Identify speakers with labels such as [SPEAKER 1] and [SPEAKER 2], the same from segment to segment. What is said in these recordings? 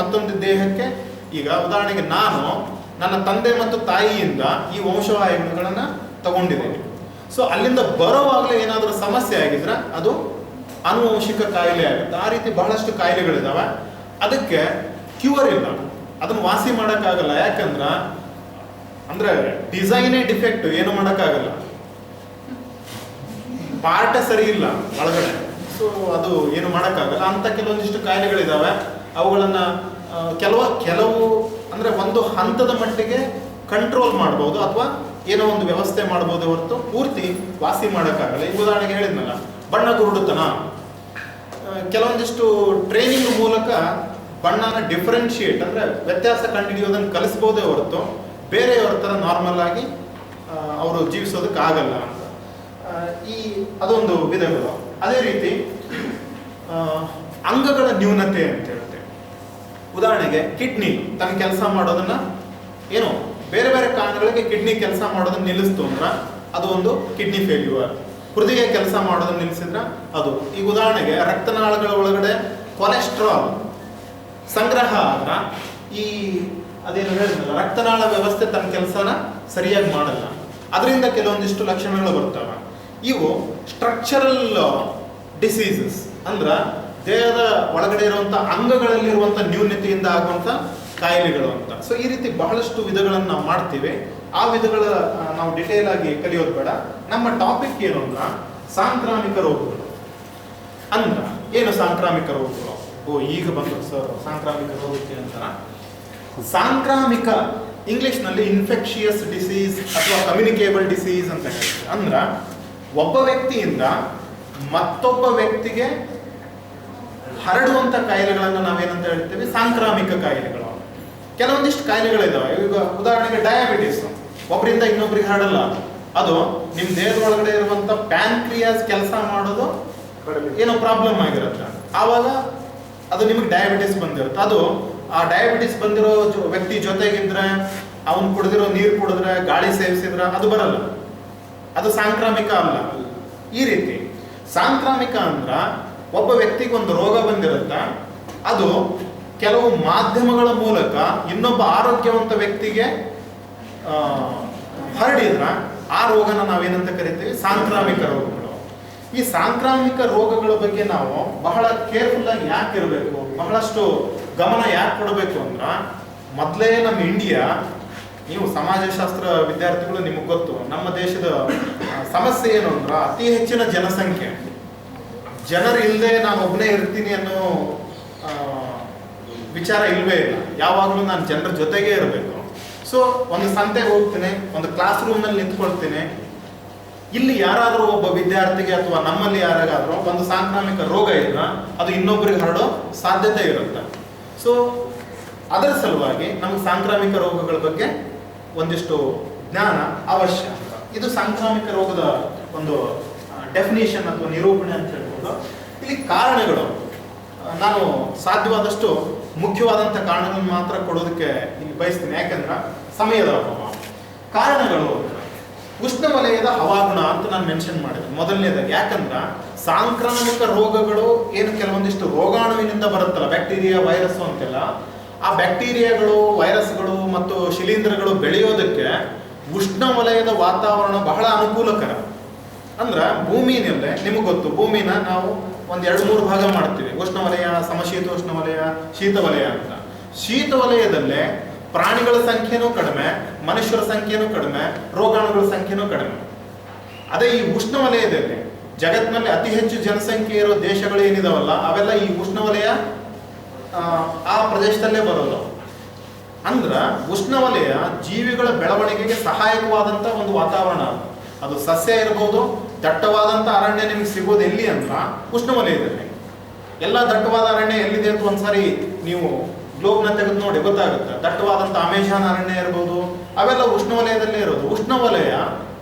[SPEAKER 1] ಮತ್ತೊಂದು ದೇಹಕ್ಕೆ, ಈಗ ಉದಾಹರಣೆಗೆ ನಾನು ನನ್ನ ತಂದೆ ಮತ್ತು ತಾಯಿಯಿಂದ ಈ ವಂಶವಾಹಿಗಳನ್ನು ತಗೊಂಡಿದ್ದೇನೆ. ಸೊ ಅಲ್ಲಿಂದ ಬರೋವಾಗಲೇ ಏನಾದರೂ ಸಮಸ್ಯೆ ಆಗಿದ್ರೆ ಅದು ಆನುವಂಶಿಕ ಕಾಯಿಲೆ ಆಗುತ್ತೆ. ಆ ರೀತಿ ಬಹಳಷ್ಟು ಕಾಯಿಲೆಗಳಿದಾವೆ. ಅದಕ್ಕೆ ಕ್ಯೂರ್ ಇಲ್ಲ. ಅದನ್ನು ವಾಸಿ ಮಾಡೋಕ್ಕಾಗಲ್ಲ. ಯಾಕಂದ್ರ, ಅಂದ್ರೆ ಡಿಸೈನೇ ಡಿಫೆಕ್ಟ್ ಏನು ಮಾಡೋಕ್ಕಾಗಲ್ಲ. ಪಾರ್ಟ ಸರಿ ಇಲ್ಲ ಒಳಗಡೆ. ಸೊ ಅದು ಏನು ಮಾಡೋಕ್ಕಾಗಲ್ಲ. ಅಂತ ಕೆಲವೊಂದಿಷ್ಟು ಕಾಯಿಲೆಗಳಿದಾವೆ. ಅವುಗಳನ್ನ ಕೆಲವು ಕೆಲವು ಅಂದ್ರೆ ಒಂದು ಹಂತದ ಮಟ್ಟಿಗೆ ಕಂಟ್ರೋಲ್ ಮಾಡ್ಬೋದು ಅಥವಾ ಏನೋ ಒಂದು ವ್ಯವಸ್ಥೆ ಮಾಡ್ಬೋದು ಹೊರತು ಪೂರ್ತಿ ವಾಸಿ ಮಾಡೋಕ್ಕಾಗಲ್ಲ. ಈಗ ಉದಾಹರಣೆಗೆ ಹೇಳಿದ್ನಲ್ಲ ಬಣ್ಣ ಗುರುಡುತನ ಆ, ಕೆಲವೊಂದಿಷ್ಟು ಟ್ರೈನಿಂಗ್ ಮೂಲಕ ಬಣ್ಣನ ಡಿಫ್ರೆನ್ಶಿಯೇಟ್ ಅಂದ್ರೆ ವ್ಯತ್ಯಾಸ ಕಂಡುಹಿಡಿಯೋದನ್ನು ಕಲಿಸ್ಬೋದೇ ಹೊರತು ಬೇರೆಯವ್ರ ಥರ ನಾರ್ಮಲ್ ಆಗಿ ಅವರು ಜೀವಿಸೋದಕ್ಕೆ ಆಗಲ್ಲ ಅಂತ. ಈ ಅದೊಂದು ವಿಧಗಳು. ಅದೇ ರೀತಿ ಅಂಗಗಳ ನ್ಯೂನತೆ ಅಂತ ಹೇಳ್ತೇವೆ ಉದಾಹರಣೆಗೆ ಕಿಡ್ನಿ, ತನ್ನ ಕೆಲಸ ಮಾಡೋದನ್ನ ಏನು ಬೇರೆ ಬೇರೆ ಕಾರಣಗಳಿಗೆ ಕಿಡ್ನಿ ಕೆಲಸ ಮಾಡೋದನ್ನ ನಿಲ್ಲಿಸ್ತು ಅಂದ್ರ ಅದು ಒಂದು ಕಿಡ್ನಿ ಫೇಲ್ಯೂರ್ ಹೃದಯ ಕೆಲಸ ಮಾಡೋದನ್ನ ನಿಲ್ಲಿಸಿದ್ರ ಅದು. ಈಗ ಉದಾಹರಣೆಗೆ ರಕ್ತನಾಳಗಳ ಒಳಗಡೆ ಕೊಲೆಸ್ಟ್ರಾಲ್ ಸಂಗ್ರಹ ಆದ್ರ ಈ ಅದೇನು ಹೇಳಿದ್ನಲ್ಲ, ರಕ್ತನಾಳ ವ್ಯವಸ್ಥೆ ತನ್ನ ಕೆಲಸನ ಸರಿಯಾಗಿ ಮಾಡಲ್ಲ. ಅದರಿಂದ ಕೆಲವೊಂದಿಷ್ಟು ಲಕ್ಷಣಗಳು ಬರ್ತವೆ. ಇವು ಸ್ಟ್ರಕ್ಚರಲ್ ಡಿಸೀಸಸ್ ಅಂದ್ರ ದೇಹದ ಒಳಗಡೆ ಇರುವಂತ ಅಂಗಗಳಲ್ಲಿರುವಂತ ನ್ಯೂನತೆಯಿಂದ ಆಗುವಂತ ಕಾಯಿಲೆಗಳು ಅಂತ. ಸೊ ಈ ರೀತಿ ಬಹಳಷ್ಟು ವಿಧಗಳನ್ನು ನಾವು ಮಾಡ್ತೀವಿ. ಆ ವಿಧಗಳ ನಾವು ಡಿಟೇಲ್ ಆಗಿ ಕಲಿಯೋದು ಬೇಡ. ನಮ್ಮ ಟಾಪಿಕ್ ಏನು ಅಂದ್ರ ಸಾಂಕ್ರಾಮಿಕ ರೋಗಗಳು. ಅಂದ್ರ ಏನು ಸಾಂಕ್ರಾಮಿಕ ರೋಗಗಳು? ಓ, ಈಗ ಬಂತು ಸರ್ ಸಾಂಕ್ರಾಮಿಕ ರೋಗಕ್ಕೆ ಅಂತಾರ ಸಾಂಕ್ರಾಮಿಕ ಇಂಗ್ಲಿಷ್ನಲ್ಲಿ ಇನ್ಫೆಕ್ಷಿಯಸ್ ಡಿಸೀಸ್ ಅಥವಾ ಕಮ್ಯುನಿಕೇಬಲ್ ಡಿಸೀಸ್ ಅಂತ ಹೇಳ್ತಾರೆ. ಅಂದ್ರ ಒಬ್ಬ ವ್ಯಕ್ತಿಯಿಂದ ಮತ್ತೊಬ್ಬ ವ್ಯಕ್ತಿಗೆ ಹರಡುವಂತ ಕಾಯಿಲೆಗಳನ್ನು ನಾವೇನಂತ ಹೇಳ್ತೀವಿ? ಸಾಂಕ್ರಾಮಿಕ ಕಾಯಿಲೆಗಳು. ಕೆಲವೊಂದಿಷ್ಟು ಕಾಯಿಲೆಗಳಿದಾವೆ. ಈಗ ಉದಾಹರಣೆಗೆ ಡಯಾಬಿಟಿಸ್ ಒಬ್ಬರಿಂದ ಇನ್ನೊಬ್ರಿಗೆ ಹರಡಲ್ಲ ಅದು. ನಿಮ್ಮ ದೇಹದ ಒಳಗಡೆ ಇರುವಂತ ಪ್ಯಾನ್ಕ್ರಿಯಾಸ್ ಕೆಲಸ ಮಾಡೋದು ಏನೋ ಪ್ರಾಬ್ಲಮ್ ಆಗಿರುತ್ತೆ. ಆವಾಗ ಅದು ನಿಮಗೆ ಡಯಾಬಿಟಿಸ್ ಬಂದಿರುತ್ತೆ. ಅದು ಆ ಡಯಾಬಿಟಿಸ್ ಬಂದಿರೋ ವ್ಯಕ್ತಿ ಜೊತೆಗಿದ್ರೆ ಅವನು ಕುಡಿದಿರೋ ನೀರು ಕುಡಿದ್ರೆ ಗಾಳಿ ಸೇವಿಸಿದ್ರೆ ಅದು ಬರಲ್ಲ. ಅದು ಸಾಂಕ್ರಾಮಿಕ ಅಲ್ಲ. ಈ ರೀತಿ ಸಾಂಕ್ರಾಮಿಕ ಅಂದ್ರ ಒಬ್ಬ ವ್ಯಕ್ತಿಗೆ ಒಂದು ರೋಗ ಬಂದಿರುತ್ತ, ಅದು ಕೆಲವು ಮಾಧ್ಯಮಗಳ ಮೂಲಕ ಇನ್ನೊಬ್ಬ ಆರೋಗ್ಯವಂತ ವ್ಯಕ್ತಿಗೆ ಹರಡಿದ್ರ, ಆ ರೋಗನ ನಾವೇನಂತ ಕರಿತೀವಿ? ಸಾಂಕ್ರಾಮಿಕ ರೋಗಗಳು. ಈ ಸಾಂಕ್ರಾಮಿಕ ರೋಗಗಳ ಬಗ್ಗೆ ನಾವು ಬಹಳ ಕೇರ್ಫುಲ್ ಆಗಿ ಯಾಕೆ ಇರಬೇಕು? ಬಹಳಷ್ಟು ಗಮನ ಯಾಕೆ ಕೊಡಬೇಕು ಅಂದ್ರ, ಮೊದಲೇ ನಮ್ಮ ಇಂಡಿಯಾ ನೀವು ಸಮಾಜಶಾಸ್ತ್ರ ವಿದ್ಯಾರ್ಥಿಗಳು ನಿಮಗೆ ಗೊತ್ತು, ನಮ್ಮ ದೇಶದ ಸಮಸ್ಯೆ ಏನು ಅಂದ್ರ ಅತಿ ಹೆಚ್ಚಿನ ಜನಸಂಖ್ಯೆ. ಜನರು ಇಲ್ಲದೆ ನಾನು ಒಬ್ಬನೇ ಇರ್ತೀನಿ ಅನ್ನೋ ವಿಚಾರ ಇಲ್ಲವೇ ಇಲ್ಲ. ಯಾವಾಗಲೂ ನಾನು ಜನರ ಜೊತೆಗೇ ಇರಬೇಕು. ಸೊ ಒಂದು ಸಂತೆಗೆ ಹೋಗ್ತೀನಿ, ಒಂದು ಕ್ಲಾಸ್ ರೂಮ್ನಲ್ಲಿ ನಿಂತ್ಕೊಳ್ತೀನಿ. ಇಲ್ಲಿ ಯಾರಾದರೂ ಒಬ್ಬ ವಿದ್ಯಾರ್ಥಿಗೆ ಅಥವಾ ನಮ್ಮಲ್ಲಿ ಯಾರಿಗಾದರೂ ಒಂದು ಸಾಂಕ್ರಾಮಿಕ ರೋಗ ಇಲ್ಲ, ಅದು ಇನ್ನೊಬ್ಬರಿಗೆ ಹರಡೋ ಸಾಧ್ಯತೆ ಇರುತ್ತೆ. ಸೊ ಅದರ ಸಲುವಾಗಿ ನಮಗೆ ಸಾಂಕ್ರಾಮಿಕ ರೋಗಗಳ ಬಗ್ಗೆ ಒಂದಿಷ್ಟು ಜ್ಞಾನ ಅವಶ್ಯ. ಇದು ಸಾಂಕ್ರಾಮಿಕ ರೋಗದ ಒಂದು ಡೆಫಿನೇಷನ್ ಅಥವಾ ನಿರೂಪಣೆ ಅಂತ ಇಲ್ಲಿ ಕಾರಣಗಳು ನಾನು ಸಾಧ್ಯವಾದಷ್ಟು ಮುಖ್ಯವಾದಂಥ ಕಾರಣಗಳನ್ನು ಮಾತ್ರ ಕೊಡೋದಕ್ಕೆ ಇಲ್ಲಿ ಬಯಸ್ತೀನಿ. ಯಾಕಂದ್ರೆ ಸಮಯದ ಅಭಾವ. ಕಾರಣಗಳು, ಉಷ್ಣವಲಯದ ಹವಾಗುಣ ಅಂತ ನಾನು ಮೆನ್ಷನ್ ಮಾಡಿದೆ. ಮೊದಲನೇದಾಗಿ, ಯಾಕಂದ್ರೆ ಸಾಂಕ್ರಾಮಿಕ ರೋಗಗಳು ಏನು ಕೆಲವೊಂದಿಷ್ಟು ರೋಗಾಣುವಿನಿಂದ ಬರುತ್ತಲ್ಲ, ಬ್ಯಾಕ್ಟೀರಿಯಾ ವೈರಸ್ ಅಂತೆಲ್ಲ, ಆ ಬ್ಯಾಕ್ಟೀರಿಯಾಗಳು ವೈರಸ್ಗಳು ಮತ್ತು ಶಿಲೀಂಧ್ರಗಳು ಬೆಳೆಯೋದಕ್ಕೆ ಉಷ್ಣವಲಯದ ವಾತಾವರಣ ಬಹಳ ಅನುಕೂಲಕರ. ಅಂದ್ರ ಭೂಮಿನಲ್ಲೇ ನಿಮಗೆ ಗೊತ್ತು ಭೂಮಿನ ನಾವು ಒಂದ್ ಎರಡು ಮೂರು ಭಾಗ ಮಾಡ್ತೀವಿ. ಉಷ್ಣವಲಯ ಸಮಶೀತೋಷ್ಣ ವಲಯ ಶೀತ ವಲಯ ಅಂತ. ಶೀತ ವಲಯದಲ್ಲೇ ಪ್ರಾಣಿಗಳ ಸಂಖ್ಯೆನೂ ಕಡಿಮೆ ಮನುಷ್ಯರ ಸಂಖ್ಯೆನೂ ಕಡಿಮೆ ರೋಗಾಣುಗಳ ಸಂಖ್ಯೆನೂ ಕಡಿಮೆ. ಅದೇ ಈ ಉಷ್ಣವಲಯದಲ್ಲಿ ಜಗತ್ತಿನಲ್ಲಿ ಅತಿ ಹೆಚ್ಚು ಜನಸಂಖ್ಯೆ ಇರೋ ದೇಶಗಳು ಏನಿದಾವಲ್ಲ ಅವೆಲ್ಲ ಈ ಉಷ್ಣವಲಯ ಆ, ಪ್ರದೇಶದಲ್ಲೇ ಬರೋದು. ಅಂದ್ರ ಉಷ್ಣವಲಯ ಜೀವಿಗಳ ಬೆಳವಣಿಗೆಗೆ ಸಹಾಯಕವಾದಂತ ಒಂದು ವಾತಾವರಣ ಅದು. ಸಸ್ಯ ಇರ್ಬೋದು ದಟ್ಟವಾದಂತ ಅರಣ್ಯ ನಿಮ್ಗೆ ಸಿಗೋದು ಎಲ್ಲಿ ಅಂತ ಉಷ್ಣವಲಯದಲ್ಲಿ. ಎಲ್ಲ ದಟ್ಟವಾದ ಅರಣ್ಯ ಎಲ್ಲಿದೆ ಅಂತ ಒಂದ್ಸಾರಿ ನೀವು ಗ್ಲೋಬ್ನ ತೆಗೆದು ನೋಡಿ, ಗೊತ್ತಾಗುತ್ತೆ. ದಟ್ಟವಾದಂತ ಅಮೆಜಾನ್ ಅರಣ್ಯ ಇರ್ಬೋದು, ಅವೆಲ್ಲ ಉಷ್ಣವಲಯದಲ್ಲೇ ಇರೋದು. ಉಷ್ಣವಲಯ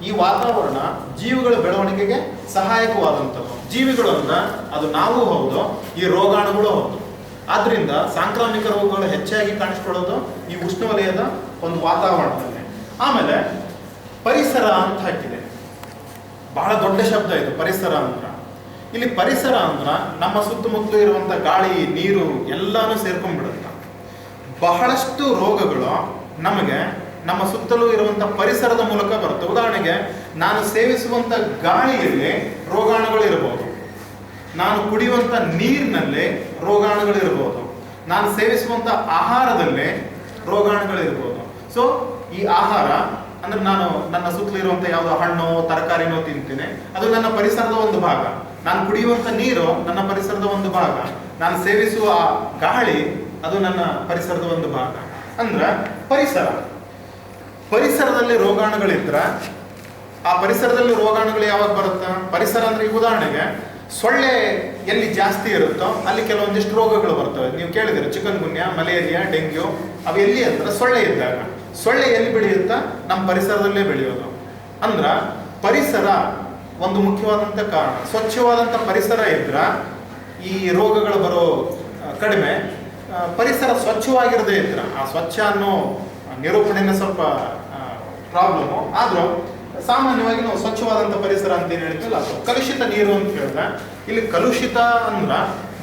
[SPEAKER 1] ಈ ವಾತಾವರಣ ಜೀವಿಗಳ ಬೆಳವಣಿಗೆಗೆ ಸಹಾಯಕವಾದಂಥದ್ದು. ಜೀವಿಗಳು ಅಂದ್ರೆ ಅದು ನಾವು ಹೌದು, ಈ ರೋಗಾಣುಗಳು ಹೌದು. ಆದ್ರಿಂದ ಸಾಂಕ್ರಾಮಿಕ ರೋಗಗಳು ಹೆಚ್ಚಾಗಿ ಕಾಣಿಸ್ಕೊಳ್ಳೋದು ಈ ಉಷ್ಣವಲಯದ ಒಂದು ವಾತಾವರಣದಲ್ಲಿ. ಆಮೇಲೆ ಪರಿಸರ ಅಂತ ಹಾಕಿದೆ. ಬಹಳ ದೊಡ್ಡ ಶಬ್ದ ಇದು, ಪರಿಸರ ಅಂದ್ರ. ಇಲ್ಲಿ ಪರಿಸರ ಅಂದ್ರ ನಮ್ಮ ಸುತ್ತಮುತ್ತಲು ಇರುವಂತ ಗಾಳಿ, ನೀರು ಎಲ್ಲಾನು ಸೇರ್ಕೊಂಡ್ಬಿಡುತ್ತ. ಬಹಳಷ್ಟು ರೋಗಗಳು ನಮಗೆ ನಮ್ಮ ಸುತ್ತಲೂ ಇರುವಂತ ಪರಿಸರದ ಮೂಲಕ ಬರುತ್ತೆ. ಉದಾಹರಣೆಗೆ, ನಾನು ಸೇವಿಸುವಂತ ಗಾಳಿಯಲ್ಲಿ ರೋಗಾಣುಗಳು ಇರಬಹುದು ನಾನು ಕುಡಿಯುವಂತ ನೀರಿನಲ್ಲಿ ರೋಗಾಣುಗಳು ಇರಬಹುದು ನಾನು ಸೇವಿಸುವಂತ ಆಹಾರದಲ್ಲಿ ರೋಗಾಣುಗಳು ಇರಬಹುದು ಸೊ ಈ ಆಹಾರ ಅಂದ್ರೆ ನಾನು ನನ್ನ ಸುತ್ತಲೂ ಇರುವಂತ ಯಾವುದೋ ಹಣ್ಣು, ತರಕಾರಿನೋ ತಿಂತೇನೆ. ಅದು ನನ್ನ ಪರಿಸರದ ಒಂದು ಭಾಗ. ನಾನು ಕುಡಿಯುವಂತ ನೀರು ನನ್ನ ಪರಿಸರದ ಒಂದು ಭಾಗ. ನಾನು ಸೇವಿಸುವ ಗಾಳಿ, ಅದು ನನ್ನ ಪರಿಸರದ ಒಂದು ಭಾಗ. ಅಂದ್ರ ಪರಿಸರ. ಪರಿಸರದಲ್ಲಿ ರೋಗಾಣುಗಳಿದ್ರ, ಆ ಪರಿಸರದಲ್ಲಿ ರೋಗಾಣುಗಳು ಯಾವಾಗ ಬರುತ್ತಾ? ಪರಿಸರ ಅಂದ್ರೆ ಈ ಉದಾಹರಣೆಗೆ, ಸೊಳ್ಳೆ ಎಲ್ಲಿ ಜಾಸ್ತಿ ಇರುತ್ತೋ ಅಲ್ಲಿ ಕೆಲವೊಂದಿಷ್ಟು ರೋಗಗಳು ಬರ್ತವೆ. ನೀವು ಕೇಳಿದಿರ ಚಿಕನ್ ಗುನ್ಯಾ, ಮಲೇರಿಯಾ, ಡೆಂಗ್ಯೂ, ಅವು ಎಲ್ಲಿ ಅಂದ್ರೆ ಸೊಳ್ಳೆ ಇದ್ದಾಗ. ಸೊಳ್ಳೆ ಎಲ್ಲಿ ಬೆಳೆಯುತ್ತಾ? ನಮ್ಮ ಪರಿಸರದಲ್ಲೇ ಬೆಳೆಯೋದು. ಅಂದ್ರ ಪರಿಸರ ಒಂದು ಮುಖ್ಯವಾದಂತ ಕಾರಣ. ಸ್ವಚ್ಛವಾದಂತ ಪರಿಸರ ಇದ್ರ ಈ ರೋಗಗಳು ಬರೋ ಕಡಿಮೆ ಪರಿಸರ ಸ್ವಚ್ಛವಾಗಿರದೇ ಇದ್ರ. ಆ ಸ್ವಚ್ಛ ಅನ್ನೋ ನಿರೂಪಣೆನ ಸ್ವಲ್ಪ ಪ್ರಾಬ್ಲಮ್ಮು ಆದ್ರೂ ಸಾಮಾನ್ಯವಾಗಿ ನಾವು ಸ್ವಚ್ಛವಾದಂಥ ಪರಿಸರ ಅಂತ ಏನು ಹೇಳ್ತೀವಲ್ಲ, ಅದು ಕಲುಷಿತ ನೀರು ಅಂತ ಹೇಳಿದ್ರೆ ಇಲ್ಲಿ ಕಲುಷಿತ ಅಂದ್ರ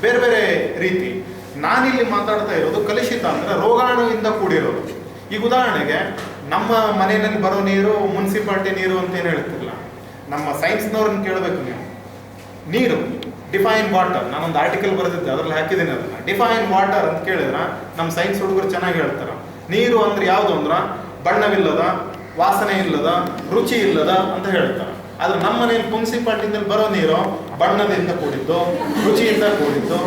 [SPEAKER 1] ಬೇರೆ ಬೇರೆ ರೀತಿ. ನಾನಿಲ್ಲಿ ಮಾತಾಡ್ತಾ ಇರೋದು ಕಲುಷಿತ ಅಂದ್ರೆ ರೋಗಾಣುವಿಂದ ಕೂಡಿರೋದು. ಈಗ ಉದಾಹರಣೆಗೆ, ನಮ್ಮ ಮನೆಯಲ್ಲಿ ಬರೋ ನೀರು, ಮುನ್ಸಿಪಾಲ್ಟಿ ನೀರು ಅಂತ ಏನು ಹೇಳ್ತಿಲ್ಲ ನಮ್ಮ ಸೈನ್ಸ್ನವ್ರನ್ನ ಕೇಳಬೇಕು ನೀವು. ನೀರು ಡಿಫೈನ್ ವಾಟರ್ ನಾನೊಂದು ಆರ್ಟಿಕಲ್ ಬರೆದಿದ್ದೆ, ಅದರಲ್ಲಿ ಹಾಕಿದ್ದೀನಿ ಅದನ್ನ. ಡಿಫೈನ್ ವಾಟರ್ ಅಂತ ಕೇಳಿದ್ರೆ ನಮ್ಮ ಸೈನ್ಸ್ ಹುಡುಗರು ಚೆನ್ನಾಗಿ ಹೇಳ್ತಾರೆ. ನೀರು ಅಂದ್ರೆ ಯಾವುದು ಅಂದ್ರೆ, ಬಣ್ಣವಿಲ್ಲದ, ವಾಸನೆ ಇಲ್ಲದ, ರುಚಿ ಇಲ್ಲದ ಅಂತ ಹೇಳ್ತಾರೆ. ಆದ್ರೆ ನಮ್ಮ ಮನೆಯಲ್ಲಿ ಮುನ್ಸಿಪಾಲ್ಟಿನಲ್ಲಿ ಬರೋ ನೀರು, ಬಣ್ಣದಿಂದ ಕೂಡಿದ್ದು, ರುಚಿಯಿಂದ ಕೂಡಿದ್ದು,